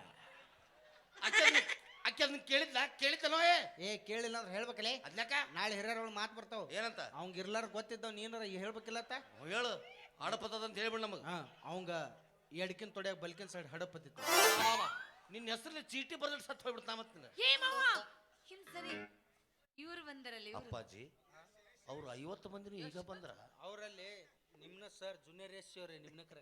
ಅಕ್ಕಿ ಅಕ್ಕಿ ಅದನ್ನ ಕೇಳಿದ್ಲ ಕೇಳಿದ್ದನೋ ಏ? ಏ ಕೇಳಿಲ್ಲ ಅಂದ್ರೆ ಹೇಳ್ಬೇಕಲೆ. ಅದ್ನಕ ನಾಳೆ ಹಿರಿಯರೊಳಗೆ ಮಾತು ಬರ್ತಾವ. ಏನಂತ? ಅವಂಗ ಇರ್ಲಾರ ಗೊತ್ತಿದ್ದವ್ ನೀನಾರ ಹೇಳ್ಬೇಕಿಲ್ಲತ್ತ ಅವ್ ಹೇಳು. ಆಡಪತ್ತದ ಅಂತ ಹೇಳ್ಬಿಡ್ ನಮಗೆ. ಹಾ ಅವಂಗ ಎಡಕಿನ ತೊಡ್ಯಾಗ ಬಲ್ಕಿನ ಸೈಡ್ ಹಡಪತ್ತಿತ್ತು. ನಿನ್ನ ಹೆಸರಲ್ಲಿ ಚೀಟಿ ಬರ್ದಲ್ಲಿ ಸತ್ತು ಹೋಗ್ಬಿಡ್ತಾ ಮತ್ತೆ ಏ ಮಾವ! ಹಿಂದ್ ಸರಿ. ಇವ್ರು ಬಂದರಲ್ಲಿ ಅಪ್ಪಾಜಿ ಅವ್ರು ಐವತ್ತು ಮಂದಿನೂ ಈಗ ಬಂದ್ರ? ಅವರಲ್ಲಿ ನಿಮ್ನ ಸರ್ ಜೂನಿಯರ್ ಎಸ್ ಅವ್ರೆ ನಿಮ್ನ ಕರೆ.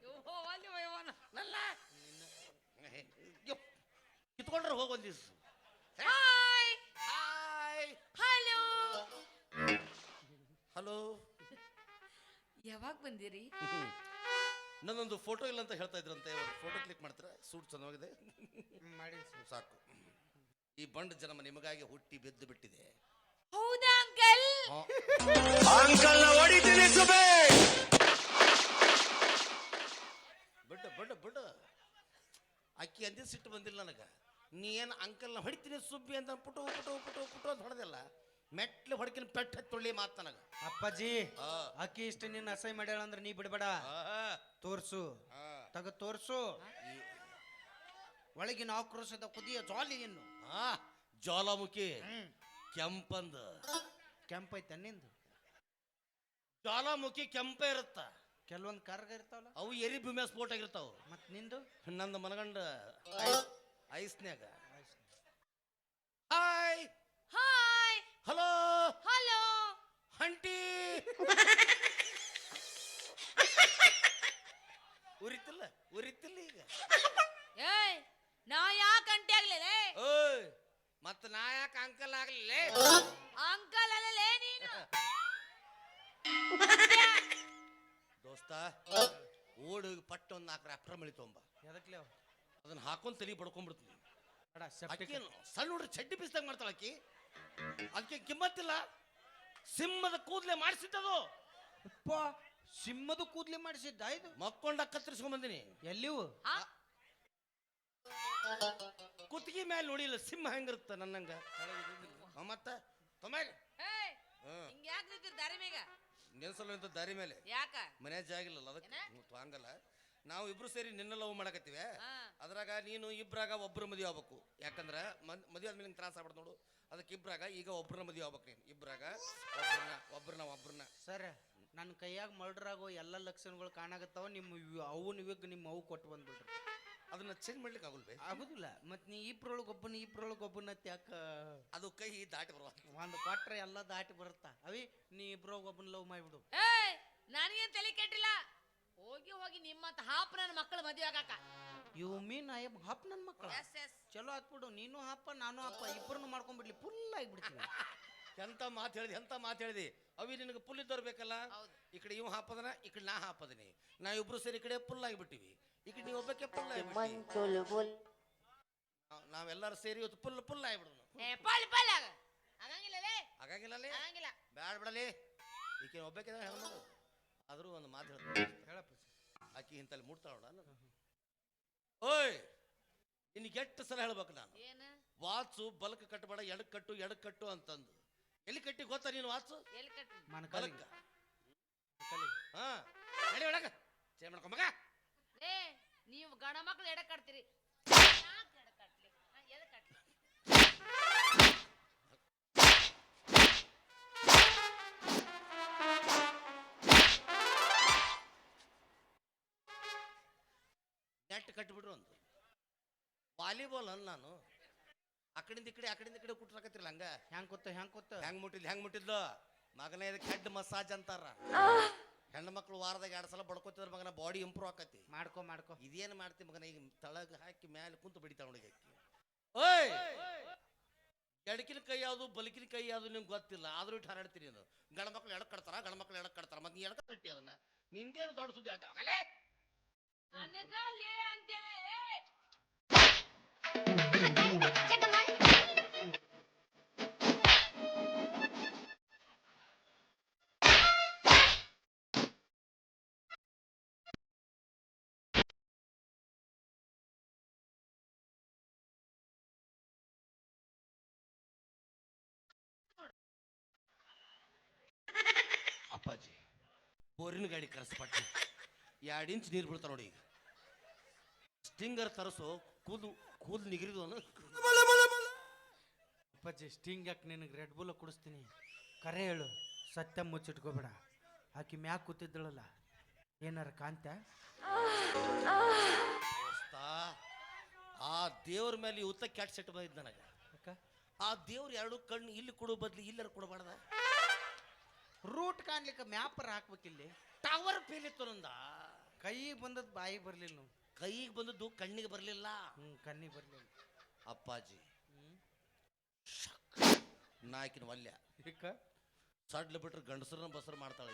ಕಿತ್ಕೊಂಡ್ರೆ ಹೋಗಿ ಒಂದ್ ದಿವ್ಸ. ಹಾಯ್ ಹಾಯ್ ಹಲೋ ಹಲೋ ಯಾವಾಗ ಬಂದಿರಿ? ನನ್ನೊಂದು ಫೋಟೋ ಇಲ್ಲ ಅಂತ ಹೇಳ್ತಾ ಇದ್ರಂತೆ. ಒಂದು ಫೋಟೋ ಕ್ಲಿಕ್ ಮಾಡ್ತಾರೆ? ಸೂಟ್ ಚೆನ್ನಾಗಿದೆ. ಮಾಡಿ. ಸಾಕು. ಈ ಬಂಡ ಜನ್ಮ ನಿಮಗಾಗಿ ಹುಟ್ಟಿ ಬೆದ್ದು ಬಿಟ್ಟಿದೆ. ಹೌದಾ ಅಂಕಲ್? ಬಿಡ ಬಿಡ ಬಿಡ. ಅಕ್ಕಿ ಅಂದಿ ಸಿಟ್ಟು ಬಂದಿಲ್ಲ ನನಗೆ. ನೀ ಏನು ಅಂಕಲ್ನ ಹೊಡಿತೀನಿ ಸುಬ್ಬಿ ಅಂತ ಪುಟು ಪುಟು ಪುಟು ಪುಟು ಅಂತ ಹೊಡೆದಿಲ್ಲ. ಮೆಟ್ಲು ಹೊಡ್ಕಿನ ಪೆಟ್ಟ ತುಳ್ಳಿ ಮಾತ ನನಗೆ. ಅಪ್ಪಾಜಿ. ಅಕ್ಕಿ ಇಷ್ಟ ನಿನ್ನ ಅಸಹ್ಯ ಮಾಡ್ಯಾಳ ಅಂದ್ರೆ ನೀ ಬಿಡಬೇಡ. ತೋರ್ಸು. ತಗ ತೋರ್ಸು. ಒಳಗಿನ ಆಕ್ರೋಶದ ಕುದಿಯ ಜಾಲಿ ಇನ್ನು. ಆ ಜ್ವಾಲಾಮುಖಿ. ಕೆಂಪಂದ. ಕೆಂಪೈತೆ ನಿಂದು? ಜ್ವಾಲಾಮುಖಿ ಕೆಂಪೇ ಇರುತ್ತ. ಕೆಲವೊಂದು ಕರ್ಗ ಇರ್ತಾವಲ್ಲ? ಅವು ಎರಿ ಭೂಮಿಯ ಸ್ಫೋಟ ಆಗಿರ್ತಾವ. ಮತ್ ನಿಂದು? ನಂದು ಮನಗಂಡ ಐಸ್ನ್ಯಾಗ. ಹಾಯ್ ಹಾಯ್ ಹಲೋ ಹಲೋ ಹಂಟಿ ಉರಿತಿಲ್ಲ ಉರಿತಿಲ್ಲ ಈಗ. ಏಯ್ ನಾ ಯಾಕೆ ಅಂಟಿ ಆಗ್ಲಿಲ್ಲ ಓಯ್ ಮತ್ತ ನಾ ಯಾಕ ಅಂಕಲ್ ಆಗ್ಲಿಲ್ಲ ಅಂಕಲ್ ಅಲ್ಲಲೇ ನೀನು? ದೋಸ್ತ ಓಡು ಹೋಗಿ ಪಟ್ಟ ಒಂದು ನಾಲ್ಕು ರಾಪ್ರ ಮಳಿ ತೊಂಬ ಎದಕ್ಲೆ? ಅದನ್ನ ಹಾಕೊಂಡ್ ತಲೆ ಬಡ್ಕೊಂಡ್ಬಿಡ್ತೀನಿ. ಬಿಡ್ತೀನಿ ಸೆಪ್ಟಿಕ್ ಸಣ್ಣ ಹುಡ್ರಿ ಚಡ್ಡಿ ಬಿಸ್ದಾಗ ಮಾಡ್ತಾಳ ಆಕಿ ಅದಕ್ಕೆ ಕಿಮ್ಮತ್ತಿಲ್ಲ. ಸಿಂಹದ ಕೂದಲೆ ಮಾಡಿಸಿದ್ದದು ಅಪ್ಪ ಸಿಂಹದ ಕೂದ್ಲೆ ಮಾಡಿಸಿದ್ದ? ಇದು ಮಕ್ಕೊಂಡ ಕತ್ತರಿಸ್ಕೊಂಡ್ ಬಂದಿನಿ. ಎಲ್ಲಿವು? ಆ? ಕುತ್ತಿಗೆ ಮೇಲೆ ನೋಡಿಲ್ಲ ಸಿಂಹ ಹೆಂಗಿರುತ್ತ ನನ್ನಂಗ. ಆ, ಮತ್ತ? ತೊಮ್ಯಾಗ ಏಯ್ ಹ್ಮ್ ಹಿಂಗ್ ಯಾಕೆ ನಿಂತಿರ್ ದಾರಿ ಮೇಗ ದಾರಿ ಮೇಲೆ? ಯಾಕ? ಮನೆ ಜಾಗಿಲ್ಲ ಅದಕ್ಕೆ? ಹಂಗಲ್ಲ. ನಾವು ಇಬ್ರು ಸೇರಿ ನಿನ್ನ ಲವ್ ಮಾಡಕತ್ತೀವಿ. ಅದ್ರಾಗ ನೀನು ಇಬ್ರಾಗ ಒಬ್ರು ಮದುವೆ ಆಗ್ಬೇಕು. ಯಾಕಂದ್ರ ಮದುವೆ ಆದ್ಮೇಲೆ ನಿಂಗೆ ತ್ರಾಸ ಆಗ್ಬಾರ್ದು ನೋಡು. ಅದಕ್ಕೆ ಇಬ್ರಾಗ ಈಗ ಒಬ್ರನ್ನ ಮದುವೆ ಆಗ್ಬೇಕು ನೀನು. ಇಬ್ರಾಗ ಒಬ್ರನ್ನ ಒಬ್ರನ್ನ ಒಬ್ರನ್ನ. ಸರ್ ನನ್ನ ಕೈಯಾಗ ಮರ್ಡರ್ ಆಗೋ ಎಲ್ಲ ಲಕ್ಷಣಗಳು ಕಾಣಾಗತ್ತಾವ ನಿಮ್ಮ ಅವುನ ಅವನ್ ಇವಾಗ ನಿಮ್ಮ ಅವು ಕೊಟ್ಟು ಬಂದ್ಬಿಡ್ರಿ ಅದನ್ನ ಚೇಂಜ್ ಮಾಡ್ಲಿಕ್ಕೆ ಆಗಲ್ ಬೇ. ಆಗುದಿಲ್ಲ. ಮತ್ ನೀ ಇಬ್ರೊಳಗೆ ಒಬ್ಬನ ಇಬ್ರೊಳಗೆ ಒಬ್ಬನ ಯಾಕ? ಅದು ಕೈ ದಾಟಿ ಬರುವ ಒಂದು ಕೊಟ್ರೆ ಎಲ್ಲ ದಾಟಿ ಬರುತ್ತಾ? ಅವಿ ನೀ ಇಬ್ರೊಳಗೆ ಒಬ್ಬನ ಲವ್ ಮಾಡಿಬಿಡು. ನನಗೇನ್ ತಲೆ ಕೆಟ್ಟಿಲ್ಲ? ಹೋಗಿ ಹೋಗಿ ನಿಮ್ಮಂತ ಹಾಪ್ ನನ್ನ ಮಕ್ಕಳು ಮದುವೆ ಆಗಾಕ you mean I am happy ನನ್ನ ಮಕ್ಕಳು? ಎಸ್ ಎಸ್ ಚಲೋ ಆತ್ಬಿಡು ನೀನು ಹಾಪ ನಾನು ಹಪ್ಪ ಇಬ್ಬರನ್ನು ಮಾಡ್ಕೊಂಡ್ಬಿಡ್ಲಿ ಫುಲ್ ಆಗ್ಬಿಡ್ತೀವಿ. ಎಂತ ಮಾತು ಹೇಳಿದೆ ಎಂತ ಮಾತು ಹೇಳಿದೆ? ಅವಿ ನಿನಗೆ ಪುಲ್ ಇದ್ದವ್ರು ಬೇಕಲ್ಲ? ಹೌದು. ಈ ಕಡೆ ಇವ್ ಹಾಪದನ ಈ ಕಡೆ ನಾ ಹಾಪದನಿ ನಾ ಇಬ್ರು ಸೇರಿ ಈ ಕಡೆ ಪುಲ್ ಆಗಿಬಿಟ್ಟಿವಿ. ಈ ಕಡೆ ನೀವು ಒಬ್ಬಕ್ಕೆ ಪುಲ್ ಆಗಿಬಿಟ್ಟಿ ನಾವೆಲ್ಲರೂ ಸೇರಿ ಇವತ್ತು ಪುಲ್ ಪುಲ್ ಆಗಿಬಿಡೋಣ ಏ ಪಲ್ ಪಲ್ ಆಗ. ಆಗಂಗಿಲ್ಲಲೇ ಹಾಗಾಗಿಲ್ಲ ಆಗಂಗಿಲ್ಲ ಬ್ಯಾಡ ಬಿಡಲಿ. ಈಕೆ ಒಬ್ಬಕ್ಕೆ ಹೆಣ್ಮಗಳು ಆದರೂ ಒಂದು ಮಾತು ಹೇಳ್ತೀನಿ. ಹೇಳಪ್ಪ ಆಕಿ ಇಂತಲ್ಲಿ ಮುಟ್ತಾಳ ಓಯ್! ನಿನಗೆ ಎಷ್ಟು ಸಲ ಹೇಳ್ಬೇಕು ನಾನು? ಏನ? ವಾಚು ಬಲಕ್ ಕಟ್ಟಬೇಡ ಎಡ ಕಟ್ಟು ಎಡ ಕಟ್ಟು ಅಂತಂದು. ಎಲ್ಲಿ ಕಟ್ಟಿ ಗೊತ್ತಾ ನೀನು ವಾಚು ಎಲ್ಲಿ ಬಲಕ್ಕ. ಹಾ ಹೇಳಿ ಒಳಗ. ಚೇ ಮಾಡ್ಕೊಂಬಗ ಮಗ. ಏ ನೀವು ಗಣ ಮಕ್ಳು ಎಡ ಕಟ್ತೀರಿ. ನೆಟ್ ಕಟ್ಟಿಬಿಡ್ರು ಒಂದು ವಾಲಿಬಾಲ್ ಅಲ್ಲ ನಾನು. ಆಕಡಿಂದ ಇಕಡೆ ಈ ಕಡೆ ಆ ಕಡೆಯಿಂದ ಈ ಕಡೆ ಕುಟ್ರಾಕತ್ತಿರಲ್ಲ ಹಂಗ? ಹೆಂಗ್ ಕೊತ್ತ ಹೆಂಗ್ ಕೊತ್ತ ಹೆಂಗ್ ಮುಟ್ಟಿದ್ ಹೆಂಗ್ ಮುಟ್ಟಿದ್ಲು? ಮಗನೇ ಇದಕ್ಕೆ ಹೆಡ್ ಮಸಾಜ್ ಅಂತಾರ. ಹೆಣ್ಣು ಮಕ್ಳು ವಾರದಾಗ ಎರಡು ಸಲ ಬಡ್ಕೋತಿದ್ರ ಮಗನ ಬಾಡಿ ಇಂಪ್ರೂವ್ ಆಕತಿ. ಮಾಡ್ಕೊ ಮಾಡ್ಕೊ. ಇದೇನು ಮಾಡ್ತಿ ಮಗನ? ಈಗ ತಳಗ ಹಾಕಿ ಮ್ಯಾಲೆ ಕುಂತು ಬಿಡಿತಾ ಹುಡುಗಿ ಆಕಿ ಓಯ್! ಎಡಕಿನ ಕೈ ಯಾವುದು ಬಲಕಿನ ಕೈ ಯಾವುದು ನಿಮ್ಗೆ ಗೊತ್ತಿಲ್ಲ. ಆದ್ರೂ ಇಟ್ಟು ಹಾರಾಡ್ತೀನಿ ನಾನು. ಗಂಡ ಮಕ್ಳು ಎಡಕ್ ಕಡ್ತಾರ ಗಂಡ ಮಕ್ಳು ಎಡಕ್ ಕಡ್ತಾರ ಮತ್ತೆ ನೀ ಎಡಕ ಕಟ್ಟಿ ಅದನ್ನ. ನಿಂದೇನು ದೊಡ್ಡ ಸುದ್ದಿ ಅಂತೇಳಿ ಅಪ್ಪಾಜಿ ಬೋರಿನ ಗಾಡಿ ಕರೆಸ್ಪಟ್ಟಿ ಎರಡು ಇಂಚ್ ನೀರು ಬಿಡ್ತಾರೆ ನೋಡಿ ಈಗ. ಸ್ಟಿಂಗರ್ ತರಿಸು ಕೂದು ಕೂದಲು ನಿಗಿರಿದು ಅಪ್ಪಾಜಿ ಸ್ಟಿಂಗ್ ಯಾಕೆ ನಿನಗೆ ರೆಡ್ ಬುಲ್ಲ ಕುಡಿಸ್ತೀನಿ? ಕರೆ ಹೇಳು ಸತ್ಯ ಮುಚ್ಚಿಟ್ಕೋಬೇಡ. ಆಕಿ ಮ್ಯಾಕ್ ಕೂತಿದ್ದಳಲ್ಲ ಏನಾರ ಕಾಂತ ದೋಸ್ತ, ಆ ದೇವ್ರ ಮೇಲೆ ಇವತ್ತ ಕ್ಯಾಟ್ ಸೆಟ್ ಬಂದಿದ್ದ ನನಗೆ. ಅಕ್ಕ ಆ ದೇವ್ರ ಎರಡು ಕಣ್ಣು ಇಲ್ಲಿ ಕೊಡೋ ಬದ್ಲು ಇಲ್ಲರ ಕೊಡಬಾರ್ದ? ರೂಟ್ ಕಾಣ್ಲಿಕ್ಕೆ ಮ್ಯಾಪರ್ ಹಾಕ್ಬೇಕಿಲ್ಲಿ? ಟವರ್ ಫೇಲ್ ಇತ್ತು ನಂದ. ಕೈ ಬಂದದ್ದು ಬಾಯಿ ಬರಲಿಲ್ಲ ನಾವು ಕೈಗೆ ಬಂದದ್ದು ಕಣ್ಣಿಗೆ ಬರಲಿಲ್ಲ. ಹ್ಞೂ ಕಣ್ಣಿಗೆ ಬರ್ಲಿಲ್ಲ. ಅಪ್ಪಾಜಿ. ನಾಯಕಿನ ವಲ್ಯ. ಯಾಕ? ಸಡ್ಲು ಬಿಟ್ರೆ ಗಂಡಸರನ್ನ ಬಸರು ಮಾಡ್ತಾಳೆ.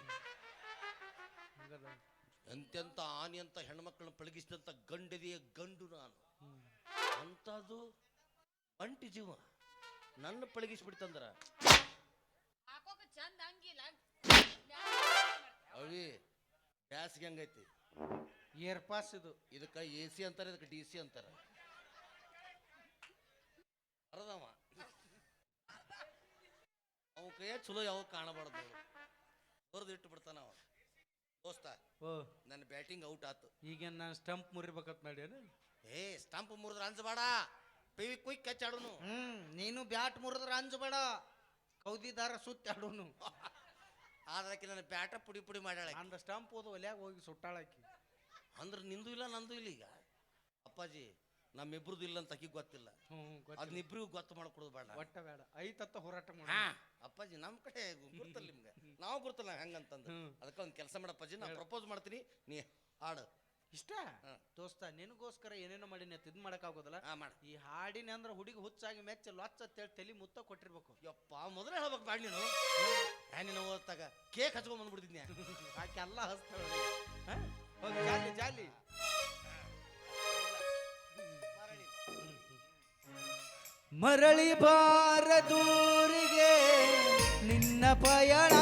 ಎಂತೆಂಥ ಹಂಗದ ಆನಿ ಅಂತ ಹೆಣ್ಮಕ್ಳನ್ನ ಪಳಗಿಸಿದಂಥ ಗಂಡದಿಯ ಗಂಡು ನಾನು. ಹ್ಮ್. ಅಂಥದ್ದು ಅಂಟಿ ಜೀವ. ನನ್ನ ಪಳಗಿಸ್ಬಿಡ್ತಂದ್ರ. ಹಾಕೋಕ ಚಂದ ಹಂಗಿಲ್ಲ. ಅವಿ ಬ್ಯಾಸಿಗೆ ಹಂಗೈತಿ. ಏರ್ ಪಾಸ್ ಇದು. ಇದಕ್ಕೆ ಎ ಸಿ ಅಂತಾರೆ ಇದಕ್ಕೆ ಡಿ ಸಿ ಅಂತಾರೆ. ಅರದವ ಅವ ಕೈಯ ಚಲೋ ಯಾವ ಕಾಣಬಾರ್ದು ಹೊರದು ಇಟ್ಟು ಬಿಡ್ತಾನ ಅವ. ದೋಸ್ತ ಓ. ನನ್ನ ಬ್ಯಾಟಿಂಗ್ ಔಟ್ ಆತು. ಈಗ ನಾನು ಸ್ಟಂಪ್ ಮುರಿಬೇಕಂತ ಮಾಡ್ಯಾನ? ಏ ಸ್ಟಂಪ್ ಮುರಿದ್ರೆ ಅಂಜಬೇಡ. ಪೇವಿ ಕ್ವಿಕ್ ಕಚ್ಚಾಡುನು. ಹ್ಮ್ ನೀನು ಬ್ಯಾಟ್ ಮುರಿದ್ರೆ ಅಂಜಬೇಡ. ಕೌದಿದಾರ ಸುತ್ತ ಆದ್ರಕ್ಕೆ ನನ್ನ ಪ್ಯಾಟ ಪುಡಿ ಪುಡಿ ಮಾಡ್ಯಾಳ ಅಂದ್ರ ಅಂದ ಸ್ಟಂಪ್ ಓದು ಒಲ್ಯಾಗ ಹೋಗಿ ಸುಟ್ಟಾಳಾಕಿ ಅಂದ್ರೆ ನಿಂದು ಇಲ್ಲ ನಂದು ಇಲ್ಲ ಈಗ? ಅಪ್ಪಾಜಿ ನಮ್ಮಿಬ್ರದ್ದು ಇಲ್ಲ ಅಂತ ಅಕ್ಕಿ ಗೊತ್ತಿಲ್ಲ. ಹ್ಞೂ ಗೊತ್ತಿಲ್ಲ. ಅದನ್ನಿಬ್ರಿಗೂ ಗೊತ್ತು ಮಾಡ್ಕೊಡೋದು ಬೇಡ. ಒಟ್ಟ ಬೇಡ. ಐತತ್ತ ಹೋರಾಟ ಮಾಡ ಹಾ ಅಪ್ಪಾಜಿ ನಮ್ಮ ಕಡೆ ಗುರ್ತಲ್ಲ ನಿಮ್ಗೆ. ನಾವು ಗುರ್ತಲ್ಲ ಹಂಗಂತಂದು. ಅದಕ್ಕೆ ಒಂದು ಕೆಲಸ ಮಾಡಪ್ಪಾಜಿ ನಾನು ಪ್ರಪೋಸ್ ಮಾಡ್ತೀನಿ ನೀ ಹಾಡು. ಇಷ್ಟ. ದೋಸ್ತ ನಿನಗೋಸ್ಕರ ಏನೇನೋ ಮಾಡಿ ನೀವು ಇದು ಮಾಡಕ್ ಆಗೋದಲ್ಲ? ಹಾ ಮಾಡ. ಈ ಹಾಡಿನ ಅಂದ್ರೆ ಹುಡುಗಿ ಹುಚ್ಚಾಗಿ ಮೆಚ್ಚ ಲೊಚ್ಚ ಅಂತೇಳಿ ತಲೆ ಮುತ್ತ ಕೊಟ್ಟಿರ್ಬೇಕು. ಯಪ್ಪ ಮೊದಲೇ ಹೇಳ್ಬೇಕು ಬ್ಯಾಡ ನೀನು. ಹ್ಯಾ ನೀನು ಓದ್ತಾಗ ಕೇಕ್ ಹಚ್ಕೊಂಡ್ ಬಂದ್ಬಿಡ್ತಿದ್ನಿ ಆಕೆ ಎಲ್ಲ ಹಸ್ತಾಳ ಹೋಗಿ ಜಾಲಿ ಜಾಲಿ. ಮರಳಿ ಬಾರದೂರಿಗೆ ನಿನ್ನ ಪಯಣ.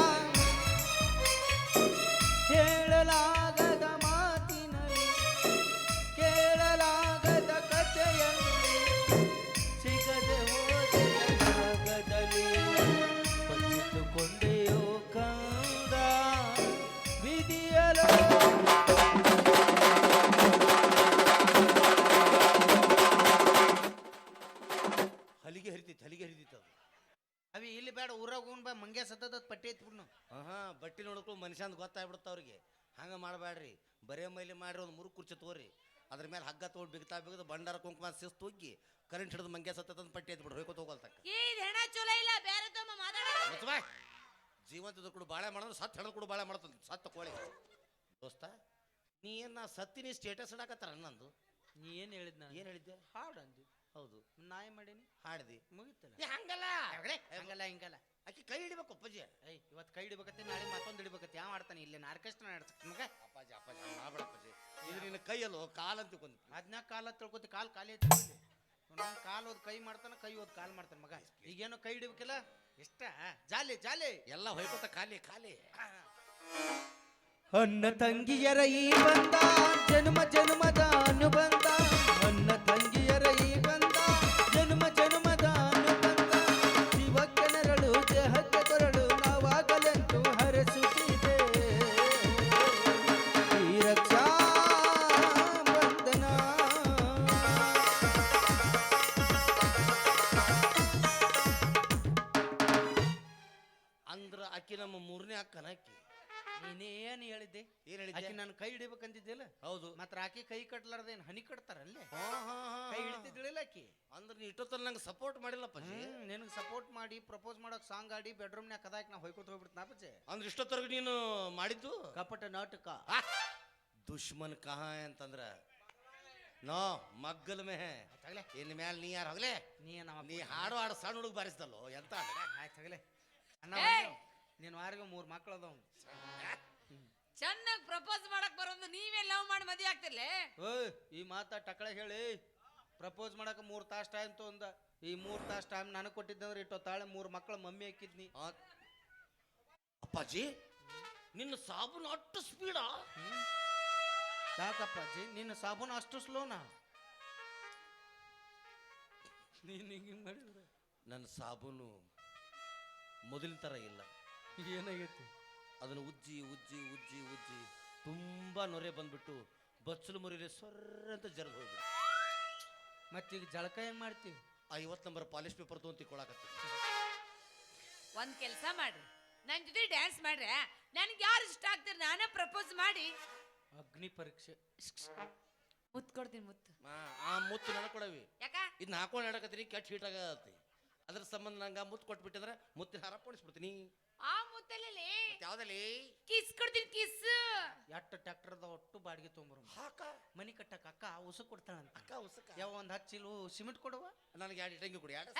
ಬಟ್ಟಿ ನೋಡ್ಕೊಂಡು ಮನುಷ್ಯಂದು ಗೊತ್ತಾಗ್ಬಿಡುತ್ತೆ ಅವ್ರಿಗೆ. ಹಂಗೆ ಮಾಡಬೇಡ್ರಿ ಬರೇ ಮೈಲಿ ಮಾಡಿರಿ ಒಂದು ಮುರು ಕುರ್ಚಿ ತೋರಿ ಅದ್ರ ಮೇಲೆ ಹಗ್ಗ ತಗೊಂಡು ಬಿಗ್ತಾ ಬಿಗದು ಬಂಡಾರ ಕುಂಕುಮ ಸಿಸ್ತು ಹೋಗಿ ಕರೆಂಟ್ ಹಿಡಿದು ಮಂಗೆ ಸತ್ತದ ಪಟ್ಟಿ ಐತಿ ಬಿಡ್ರಿ ಹೋಯ್ಕೋತ ಹೋಗಲ್ತಕ್ಕ ಈ ಹೆಣ ಚಲೋ ಇಲ್ಲ ಬೇರೆ ತಮ್ಮ ಮಾತಾಡ. ಮುಚ್ಚಬಾ ಜೀವಂತದ ಕೂಡ ಬಾಳೆ ಮಾಡಿದ್ರೆ ಸತ್ ಹಿಡಿದು ಕೂಡ ಬಾಳೆ ಮಾಡ್ತದೆ. ಸತ್ತ ಕೋಳಿ. ದೋಸ್ತ ನೀ ಏನು ನಾ ಸತ್ತಿನಿ ಸ್ಟೇಟಸ್ ಇಡಾಕತ್ತಾರ ನಂದು ನೀ ಏನು ಹೇಳಿದ್ ನಾನು ಏನು ಹೇಳಿದ್ದೆ? ಹಾಡು ಅಂದಿ. ಹೌದು. ನಾಯಿ ಮಾಡೀನಿ? ಹಾಡ್ದಿ. ಮುಗಿತಲ್ಲ. ಏ ಹಂಗಲ್ಲ. ಹಂಗಲ್ಲ ಹಿಂಗಲ್ಲ. ಆಕಿ ಕೈ ಹಿಡಿಬೇಕು ಅಪ್ಪಾಜಿ. ಏಯ್ ಇವತ್ತು ಕೈ ಹಿಡಿಬೇಕತ್ತೆ ನಾಳೆ ಮತ್ತೊಂದು ಹಿಡಿಬೇಕತ್ತೆ. ಯಾವ ಆಡ್ತಾನೆ? ಇಲ್ಲಿ ಆರ್ಕೆಸ್ಟ್ರಾ ನಡ್ಸಕ್ ಮಗ. ಅಪ್ಪಾಜಿ ಅಪ್ಪಾಜಿ ಹಂಗ್ ಮಾಡ್ಬೇಡ ಅಪ್ಪಾಜಿ. ಇದು ನಿನ್ನ ಕೈಯಲ್ಲೋ? ಕಾಲಂತ ಕೊಂದು ಅದನ್ನ ಕಾಲ ತಿಳ್ಕೊತಿ ಕಾಲ್ ಖಾಲಿ ಐತಿ. ನಮ್ಮ ಕಾಲ್ ಓದ್ ಕೈ ಮಾಡ್ತಾನ ಕೈ ಓದ್ ಕಾಲು ಮಾಡ್ತಾನೆ ಮಗ. ಈಗೇನೋ ಕೈ ಹಿಡಿಬೇಕಲ್ಲ? ಇಷ್ಟ ಜಾಲಿ ಜಾಲಿ. ಎಲ್ಲ ಹೊಯ್ಕೋತ ಖಾಲಿ ಖಾಲಿ. ಅನ್ನ ತಂಗಿಯರ ಈ ಬಂದ ಜನ್ಮ ಜನ್ಮದ ದುಶ್ಮನ್ ಕಹಾ ಅಂತಂದ್ರ? ನೋ ಮಗ್ಗಲ್ ಮೇ ತಗಲೆ. ಇನ್ ಮ್ಯಾಲ ನೀ ಯಾರು ಹೋಗ್ಲೆ? ನೀ ನಮ್ಮ ನೀ ಹಾಡು ಹಾಡು ಸಣ್ಣ ಹುಡುಗ ಬಾರಿಸ್ದಲ್ಲೋ ಎಂತ? ಆಯ್ತು ತಗಲೆ. ಅಣ್ಣ! ನಿನ್ನ ವಾರಿಗೆ ಮೂರು ಮಕ್ಕಳು ಅದಾವ. ಚೆನ್ನಾಗಿ ಪ್ರಪೋಸ್ ಮಾಡಕ್ ಬರೋದು ನೀವೇ ಲವ್ ಮಾಡಿ ಮದಿ ಆಗ್ತಿಲ್ಲೆ ಓ ಈ ಮಾತ ಟಕಳೆ ಹೇಳಿ. ಪ್ರಪೋಸ್ ಮಾಡಕ ಮೂರು ತಾಸು ಟೈಮ್ ತೊಂದ ಈ ಮೂರು ತಾಸು ಟೈಮ್ ನನಗೆ ಕೊಟ್ಟಿದ್ದಂದ್ರೆ ಇಟ್ಟು ತಾಳೆ ಮೂರು ಮಕ್ಳ ಮಮ್ಮಿ ಹಾಕಿದ್ನಿ. ಆ, ಅಪ್ಪಾಜಿ ನಿನ್ನ ಸಾಬೂನು ಅಷ್ಟು ಸ್ಪೀಡಾ ಯಾಕಪ್ಪಾಜಿ ನಿನ್ನ ಸಾಬೂನು ಅಷ್ಟು ಸ್ಲೋನಾ? ನೀನು ಹಿಂಗೆ ಮಾಡಿದ್ರೆ? ನನ್ನ ಸಾಬೂನು ಮೊದಲಿನ ಥರ ಇಲ್ಲ. ಏನಾಗೈತಿ? ಅದನ್ನು ಉಜ್ಜಿ ಉಜ್ಜಿ ಉಜ್ಜಿ ಉಜ್ಜಿ ತುಂಬಾ ನೊರೆ ಬಂದ್ಬಿಟ್ಟು ಬಚ್ಚಲು ಮುರಿಲೆ ಸೊರ್ರ ಅಂತ ಜರ್ದು ಹೋಗಿ ಮತ್ತೀಗ ಜಳಕ ಹೆಂಗ್ ಮಾಡ್ತೀವಿ ಐವತ್ತು ನಂಬರ್ ಪಾಲಿಶ್ ಪೇಪರ್ ತೊಗೊಂಡು ತಿಕ್ಕೊಳಕತ್ತೀನಿ ಒಂದ್ ಕೆಲಸ ಮಾಡ್ರಿ. ನನ್ ಜೊತೆ ಡ್ಯಾನ್ಸ್ ಮಾಡ್ರೆ. ನನ್ಗೆ ಯಾರು ಇಷ್ಟ ಆಗ್ತೀರಿ ನಾನೇ ಪ್ರಪೋಸ್ ಮಾಡಿ. ಅಗ್ನಿ ಪರೀಕ್ಷೆ. ಮುತ್ತು ಕೊಡ್ತೀನಿ ಮುತ್ತು. ಆ ಮುತ್ತು ನನಗೆ ಕೊಡವಿ. ಯಾಕ? ಇದನ್ನ ಹಾಕೊಂಡು ಹೇಳಕತ್ತೀನಿ ಕೆಟ್ಟ ಹೀಟ್ ಆಗತ್ತೆ ಅದ್ರ ಸಂಬಂಧ ನಂಗೆ ಮುತ್ ಮುತ್ತು ಕೊಟ್ಬಿಟ್ಟಿದ್ರೆ ಮುತ್ತಿನ ಹಾರ ಪಡಿಸ್ಬಿಡ್ತೀನಿ ಆ ಮುತ್ತಲ್ಲಿ ಯಾವ್ದಲ್ಲಿ? ಕಿಸ್ ಕೊಡ್ತೀನಿ ಕಿಸ್. ಎಟ್ಟು ಟ್ಯಾಕ್ಟರ್ದ ಒಟ್ಟು ಬಾಡಿಗೆ ತೊಗೊಂಬರು ಹಾಕ. ಮನಿ ಕಟ್ಟಕ್ಕೆ ಅಕ್ಕ ಉಸು ಕೊಡ್ತಾಳಂತ. ಅಕ್ಕ ಉಸಕ ಯಾವ ಒಂದು ಹಚ್ಚಿಲು ಸಿಮೆಂಟ್ ಕೊಡುವ? ನನಗೆ ಎರಡು ಇಟಂಗಿ ಕೊಡಿ ಎರಡು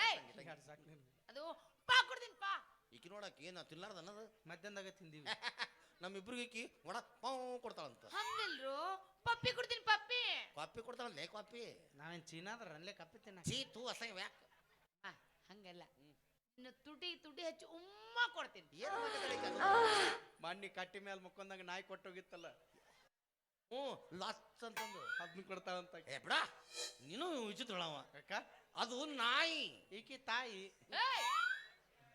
ಸಾಕು ಅದು ಪಾ ಕೊಡ್ತೀನಿ ಪಾ. ಈಕಿ ನೋಡಕ್ಕೆ ಏನು ತಿನ್ಲಾರ್ದ ಅನ್ನೋದು? ಮಧ್ಯಾಹ್ನದಾಗ ತಿಂದೀವಿ. ನಮ್ಮಿಬ್ರಿಗೆ ಈಕಿ ಒಡ ಪಾವ್ ಕೊಡ್ತಾಳಂತ. ಹಂಗಿಲ್ರು? ಪಪ್ಪಿ ಕೊಡ್ತೀನಿ ಪಪ್ಪಿ. ಕಾಪಿ ಕೊಡ್ತಾಳಲ್ಲೇ ಕಾಪಿ ನಾವೇನ್ ಚೀನಾದ್ರ ಅಲ್ಲೇ ಕಪ್ಪಿ ತಿನ್ನ ಚೀ ತೂ ಅಸಹ್ಯ ವ್ಯಾಕ್. ಆ, ಹಂಗಲ್ಲ. ಇನ್ನು ತುಟಿ ತುಟಿ ಹಚ್ಚಿ ಉಮ್ಮ ಕೊಡ್ತೀನಿ. ಏನು ಮಣ್ಣಿ ಕಟ್ಟಿ ಮೇಲೆ ಮುಕ್ಕೊಂದಾಗ ನಾಯಿ ಕೊಟ್ಟೋಗಿತ್ತಲ್ಲ. ಹ್ಞೂ ಲಾಸ್ಟ್ ಅಂತಂದು. ಅದನ್ನ ಕೊಡ್ತಾವಂತ ಏ ಬಿಡ. ನೀನು ವಿಚಿತ್ರಳವ ಅಕ್ಕ ಅದು ನಾಯಿ. ಈಕಿ ತಾಯಿ. ಏಯ್!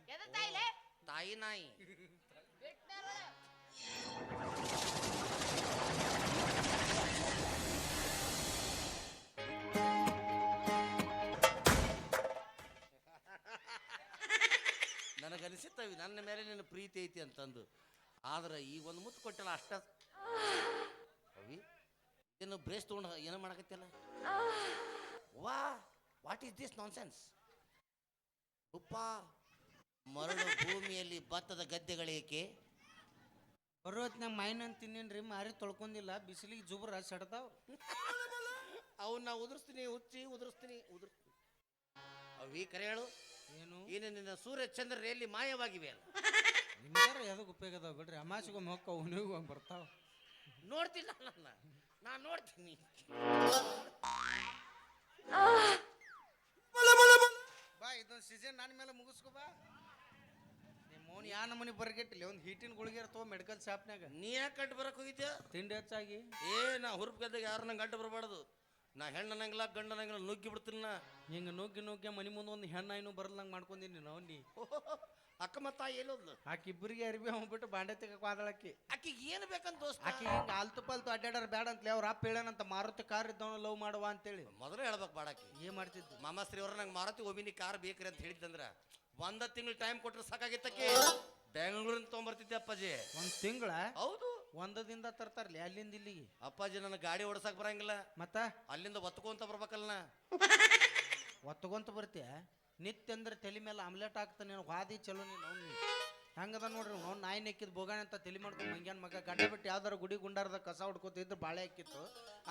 ಎದ ತಾಯಿಲೆ ತಾಯಿ ನಾಯಿ. ನನಗನಿಸುತ್ತವೆ ನನ್ನ ಮೇಲೆ ನಿನ್ನ ಪ್ರೀತಿ ಐತಿ ಅಂತಂದು. ಆದ್ರೆ ಈ ಒಂದು ಮುತ್ತು ಕೊಟ್ಟಲ್ಲ ಅಷ್ಟ. ಅವಿ ಏನು ಬ್ರೇಸ್ ತೊಗೊಂಡು ಏನೋ ಮಾಡಕತ್ತಿಲ್ಲ wha what is this nonsense ಉಪ್ಪ ಮರಳು ಭೂಮಿಯಲ್ಲಿ ಭತ್ತದ ಗದ್ದೆಗಳೇಕೆ ಬರೋತ್ನಾಗ ಮೈನನ್ ತಿನ್ನೇನ್ರಿ ಮಾರಿ ತೊಳ್ಕೊಂಡಿಲ್ಲ ಬಿಸಿಲಿಗೆ ಜುಬ್ರ ಸಡ್ತಾವ್ ಅವನ್ನ ಉದುರಿಸ್ತೀನಿ ಹುಚ್ಚಿ ಉದುರಿಸ್ತೀನಿ ಉದುರಿಸ್ತೀನಿ. ಅವಿ ಕರೆ ಹೇಳು. ಏನು? ಏನು ನಿನ್ನ ಸೂರ್ಯ ಚಂದ್ರ ಎಲ್ಲಿ ಮಾಯವಾಗಿವೆ ಅಲ್ಲ. ನಿಮ್ಗಾರ ಯಾವ್ದಕ್ಕೆ ಉಪಯೋಗ ಅದಾವ ಬಿಡ್ರಿ. ಅಮಾಸಿಗೊಮ್ಮೆ ಹೊಕ್ಕ ಉಣಿಗೂ ಒಮ್ಮೆ ಬರ್ತಾವ. ನೋಡ್ತಿಲ್ಲ ನನ್ನ. ನಾನು ನೋಡ್ತೀನಿ. ಬಾ ಇದೊಂದು ಸೀಸನ್ ನನ್ನ ಮೇಲೆ ಮುಗಿಸ್ಕೊ ಬಾ. ನಿಮ್ಮ ಮೌನ್ ಯಾ ನಮೂನಿ ಬರ್ಗೆಟ್ಟಿಲ್ಲ. ಒಂದು ಹೀಟಿನ ಗುಳಿಗೆ ತಗೋ ಮೆಡಿಕಲ್ ಶಾಪ್ನಾಗ ನೀ ಯಾಕೆ ಕಟ್ಟು ಬರಕ್ ಹೋಗಿದ್ಯ? ತಿಂಡಿ ಹೆಚ್ಚಾಗಿ. ಏ ನಾ ಹುರುಪ್ ಗದ್ದಾಗ ಯಾರು ನಂಗೆ ಗಂಟು ಬರಬಾರ್ದು. ನಾ ಹೆಣ್ಣನಂಗಿಲ್ಲ ಗಂಡನಂಗಿಲ್ಲ ನುಗ್ಗಿ ಬಿಡ್ತೀನಿ ನಾ. ಹಿಂಗೆ ನುಗ್ಗಿ ನುಗ್ಗಿ ಮನಿ ಮುಂದೆ ಒಂದು ಹೆಣ್ಣ ಇನ್ನೂ ಬರ್ಲಂಗೆ ಮಾಡ್ಕೊಂಡಿನಿ ನಾವು ನೀ. ಅಕ್ಕ ಮತ್ತ ಏನೋದ್ಲು ಎಲ್ಲೋದ್ಲು ಆಕಿ ಇಬ್ಬರಿಗೆ ಅರಿವಿ ಹೋಗ್ಬಿಟ್ಟು ಬಾಂಡೆ ತೆಗಕ್ ಕಾದಳಕ್ಕಿ ಆಕಿಗೆ ಏನು ಬೇಕಂತ ದೋಸ್ತ? ಆಕಿ ಹಿಂಗೆ ಆಲ್ತು ಪಾಲ್ತು ಅಡ್ಡಾಡರ್ ಬೇಡ ಅಂತ ಅವ್ರ ಅಪ್ಪ ಹೇಳನಂತ ಮಾರುತಿ ಕಾರ್ ಇದ್ದವನು ಲವ್ ಮಾಡುವ ಅಂತೇಳಿ. ಮೊದಲು ಹೇಳ್ಬೇಕು ಬಾಡಕ್ಕೆ ಏನ್ ಮಾಡ್ತಿದ್ದು? ಮಾಮಾಸ್ತ್ರಿ ಅವ್ರ ನಂಗೆ ಮಾರುತಿ ಒಮಿನಿ ಕಾರ್ ಬೇಕ್ರಿ ಅಂತ ಹೇಳಿದ್ದಂದ್ರ ಒಂದ ತಿಂಗಳು ಟೈಮ್ ಕೊಟ್ರೆ ಸಾಕಾಗಿತ್ತಕ್ಕೆ. ಬೆಂಗಳೂರಿಂದ ತೊಗೊಂಬರ್ತಿದ್ದೆ ಅಪ್ಪಾಜಿ. ಒಂದು ತಿಂಗಳ? ಹೌದು. ಒಂದದಿಂದ ತರ್ತಾರಲಿ ಅಲ್ಲಿಂದ ಇಲ್ಲಿಗೆ? ಅಪ್ಪಾಜಿ ನನ್ನ ಗಾಡಿ ಓಡ್ಸಕ್ ಬರಂಗಿಲ್ಲ. ಮತ್ತ? ಅಲ್ಲಿಂದ ಒತ್ಕೊಂತ ಬರ್ಬೇಕಲ್ಲ ನಾ ಒತ್ತಗೊಂತ ಬರ್ತೀಯ? ನಿತ್ಯ ಅಂದ್ರೆ ತಲೆ ಮೇಲೆ ಆಮ್ಲೆಟ್ ಹಾಕ್ತಾನೆ, ನೀನು ವಾದಿ ಚಲೋ ನೀನು, ಅವ್ನು ಹಂಗದ ನೋಡ್ರಿ ಅವ್ನು? ನಾಯಿ ನೆಕ್ಕಿದ್ ಬೋಗಾಣಿ ಅಂತ ತಲೆ ಮಾಡ್ಕೊಂಡು ಮಂಗ್ಯಾನ ಮಗ. ಗಡ್ಡ ಬಿಟ್ಟು ಯಾವ್ದಾರ ಗುಡಿ ಗುಂಡಾರದ ಕಸ ಹೊಡ್ಕೋತಿದ್ರು ಬಾಳೆ ಹಾಕಿತ್ತು.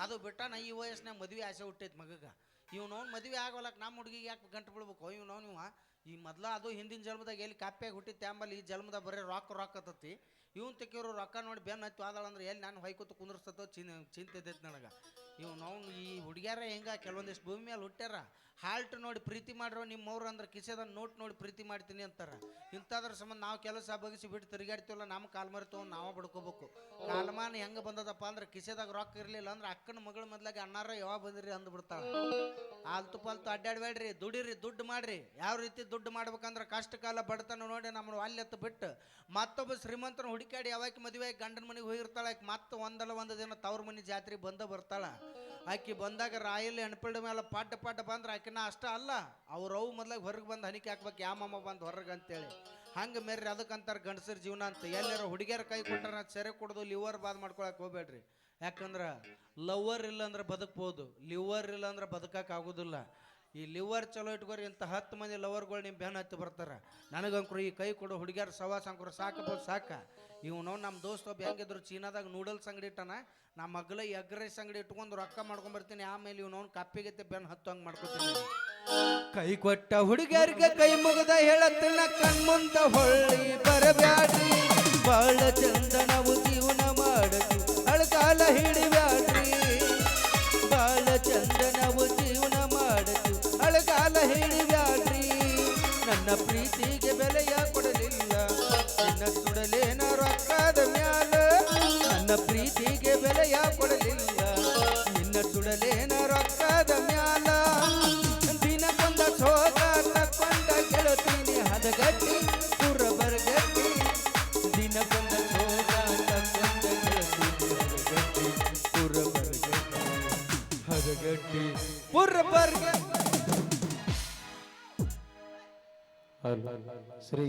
ಅದು ಬಿಟ್ಟ ನಾ ಈ ವಯಸ್ಸಿನಾಗ ಮದ್ವೆ ಆಸೆ ಹುಟ್ಟೈತೆ ಮಗಗ. ಇವ್ನು ಅವ್ನು ಮದ್ವೆ ಆಗೋಲಕ್ ನಮ್ಮ ಹುಡುಗಿಗೆ ಯಾಕೆ ಗಂಟು ಬಿಡ್ಬೇಕು ಇವ್ನು ಅವ್ನು ಇವ. ಈ ಮೊದ್ಲ ಅದು ಹಿಂದಿನ ಜನ್ಮದಾಗ ಎಲ್ಲಿ ಕಾಪ್ಯಾಗ ಹುಟ್ಟಿತ್ತೆ ಆಮೇಲೆ ಈ ಜನ್ಮದಾಗ ಬರೀ ರೊಕ್ಕ ರೊಕ್ಕ ಹತ್ತತಿ. ಇವ್ನು ತೆಕ್ಕಿರೋ ರೊಕ್ಕ ನೋಡಿ ಬೆನ್ನ ಹತ್ತಿ ಆದಳ ಅಂದ್ರೆ ಎಲ್ಲಿ ನಾನು ಹೊಯ್ಕೊತ ಕುಂದ್ರಸ್ತೋ ಚಿನ್, ಚಿಂತೆ ನನಗೆ. ಇವ್ನು ಈ ಹುಡುಗ್ಯಾರ ಹೆಂಗ? ಕೆಲವೊಂದಿಷ್ಟು ಭೂಮಿ ಮೇಲೆ ಹುಟ್ಟ್ಯಾರ. ಹಾಲ್ಟ್ ನೋಡಿ ಪ್ರೀತಿ ಮಾಡ್ರೋ ನಿಮ್ಮವ್ರು ಅಂದ್ರೆ ಕಿಸೆದ ನೋಟ್ ನೋಡಿ ಪ್ರೀತಿ ಮಾಡ್ತೀನಿ ಅಂತಾರ. ಇಂಥದ್ರ ಸಂಬಂಧ ನಾವು ಕೆಲಸ ಬಗಿಸಿ ಬಿಟ್ಟು ತಿರುಗಾಡ್ತೀವಲ್ಲ, ನಮ್ಮ ಕಾಲ್ಮರಿ ತೊಗೊಂಡು ನಾವು ಬಡ್ಕೋಬೇಕು. ಕಾಲಮಾನ ಹೆಂಗೆ ಬಂದದಪ್ಪ ಅಂದ್ರೆ ಕಿಸೆದಾಗ ರೊಕ್ಕ ಇರಲಿಲ್ಲ ಅಂದ್ರೆ ಅಕ್ಕನ ಮಗಳ ಮೊದ್ಲಾಗಿ ಅಣ್ಣಾರ ಯಾವಾಗ ಬಂದಿರಿ ಅಂದ್ಬಿಡ್ತಾಳ ಆಲ್ತು ಪಾಲ್ತು ಅಡ್ಡಾಡ್ಬೇಡ್ರಿ ದುಡಿರಿ, ದುಡ್ಡು ಮಾಡ್ರಿ. ಯಾವ ರೀತಿ ದುಡ್ಡು ಮಾಡ್ಬೇಕಂದ್ರೆ ಕಷ್ಟ ಕಾಲ ಬಡತನ ನೋಡಿ ನಮ್ಮನ್ನು ಅಲ್ಲೆತ್ತು ಬಿಟ್ಟು ಮತ್ತೊಬ್ಬ ಶ್ರೀಮಂತನ ಹುಡುಕಾಡಿ ಯಾವಾಗ ಮದುವೆ ಗಂಡನ ಮನೆಗೆ ಹೋಗಿರ್ತಾಳೆ ಮತ್ತೆ ಒಂದಲ್ಲ ಒಂದು ದಿನ ತವ್ರ ಮನೆ ಜಾತ್ರೆ ಬಂದ ಬರ್ತಾಳ. ಆಕಿ ಬಂದಾಗ ರಾಯಲ್ ಎಣ್ಪಿಲ್ಡ್ ಮೇಲೆ ಪಾಟ ಪಾಟ ಬಂದ್ರೆ ಆಕಿನ ಅಷ್ಟ ಅಲ್ಲ, ಅವ್ರ ಅವು ಮೊದ್ಲಾಗ ಹೊರಗೆ ಬಂದು ಹನಿಕೆ ಹಾಕ್ಬೇಕು ಯಾಮಮ್ಮ ಬಂದು ಹೊರಗೆ ಅಂತೇಳಿ. ಹಂಗೆ ಮೇರಿ ಅದಕ್ಕಂತಾರೆ ಗಂಡಸರ ಜೀವನ ಅಂತ. ಎಲ್ಲಾರ ಹುಡುಗಿಯರ ಕೈ ಕೊಟ್ಟಾರ ಸೆರೆ ಕೊಡೋದು ಲಿವರ್ ಬಾದ್ ಮಾಡ್ಕೊಳಕ್ಕೆ ಹೋಗ್ಬೇಡ್ರಿ. ಯಾಕಂದ್ರೆ ಲವರ್ ಇಲ್ಲ ಅಂದ್ರೆ ಬದುಕ್ಬೋದು, ಲಿವರ್ ಇಲ್ಲ ಅಂದ್ರೆ ಬದುಕಕ್ಕೆ ಆಗೋದಿಲ್ಲ. ಈ ಲಿವರ್ ಚಲೋ ಇಟ್ಕೋರಿ ಇಂಥ ಹತ್ತು ಮಂದಿ ಲವರ್ಗಳು ನಿಮ್ಮ ಬೆನ್ನ ಹತ್ತಿ ಬರ್ತಾರೆ. ನನಗಂಕ್ರು ಈ ಕೈ ಕೊಡು, ಹುಡುಗಿಯರ ಸವಾಸ ಅಂಕರು ಸಾಕಬೋದು, ಸಾಕ. ಇವನು ನಮ್ಮ ದೋಸ್ತ ಒಬ್ಬ ಹೆಂಗಿದ್ರು ಚೀನಾದಾಗ ನೂಡಲ್ಸ್ ಅಂಗಡಿ ಇಟ್ಟಾನ ನಮ್ಮ ಮಗ್ಲ ಎಗ್ ರೈಸ್ ಅಂಗಡಿ ಇಟ್ಕೊಂಡು ರೊಕ್ಕ ಮಾಡ್ಕೊಂಬರ್ತೀನಿ, ಆಮೇಲೆ ಇವನು ಕಪ್ಪಿಗೆತ್ತೆ ಬೆನ್ ಹತ್ತು ಹಂಗೆ ಮಾಡ್ಕೊತೀನಿ. ಕೈ ಕೊಟ್ಟ ಹುಡುಗಿಯರಿಗೆ ಕೈ ಮುಗದ ಹೇಳತ್ತಿನ ಕಣ್ಮುಂದ ಹೊಳ್ಳಿ ಬರಬ್ಯಾಡ್ರಿ. ಬಾಳ ಚಂದನವು ಜೀವನ ಮಾಡತಿ ಅಳಕಾಲ ಹಿಡಿಬ್ಯಾಡ್ರಿ. ಬಾಳ ಚಂದನವು ಜೀವನ ಮಾಡತಿ ಅಳಕಾಲ ಹಿಡಿಬ್ಯಾಡ್ರಿ. ನನ್ನ ಪ್ರೀತಿಗೆ ಬೆಲೆಯ ಪ್ರೀತಿಗೆ ಬೆಲೆಯ ಕೊಡಲಿಲ್ಲ. ನಿನ್ನ ಸುಡಲೇನ ರೊಕ್ಕದ ಮ್ಯಾಲ. ದಿನಕ್ಕೊಂದ ಸೋದ ತಕ್ಕೊಂಡ ಗೆಳತೀನಿ ಹದಗಟ್ಟಿ ಪುರ ಬರಗಟ್ಟಿ ದಿನಕ್ಕೊಂದ ಸೋದ ತಕ್ಕೊಂದ ಗೆಳತೀನಿ ಹದಗಟ್ಟಿ ಪುರ ಬರಗಟ್ಟಿ ಹದಗಟ್ಟಿ ಪುರ ಬರಗಟ್ಟಿ ಶ್ರೀ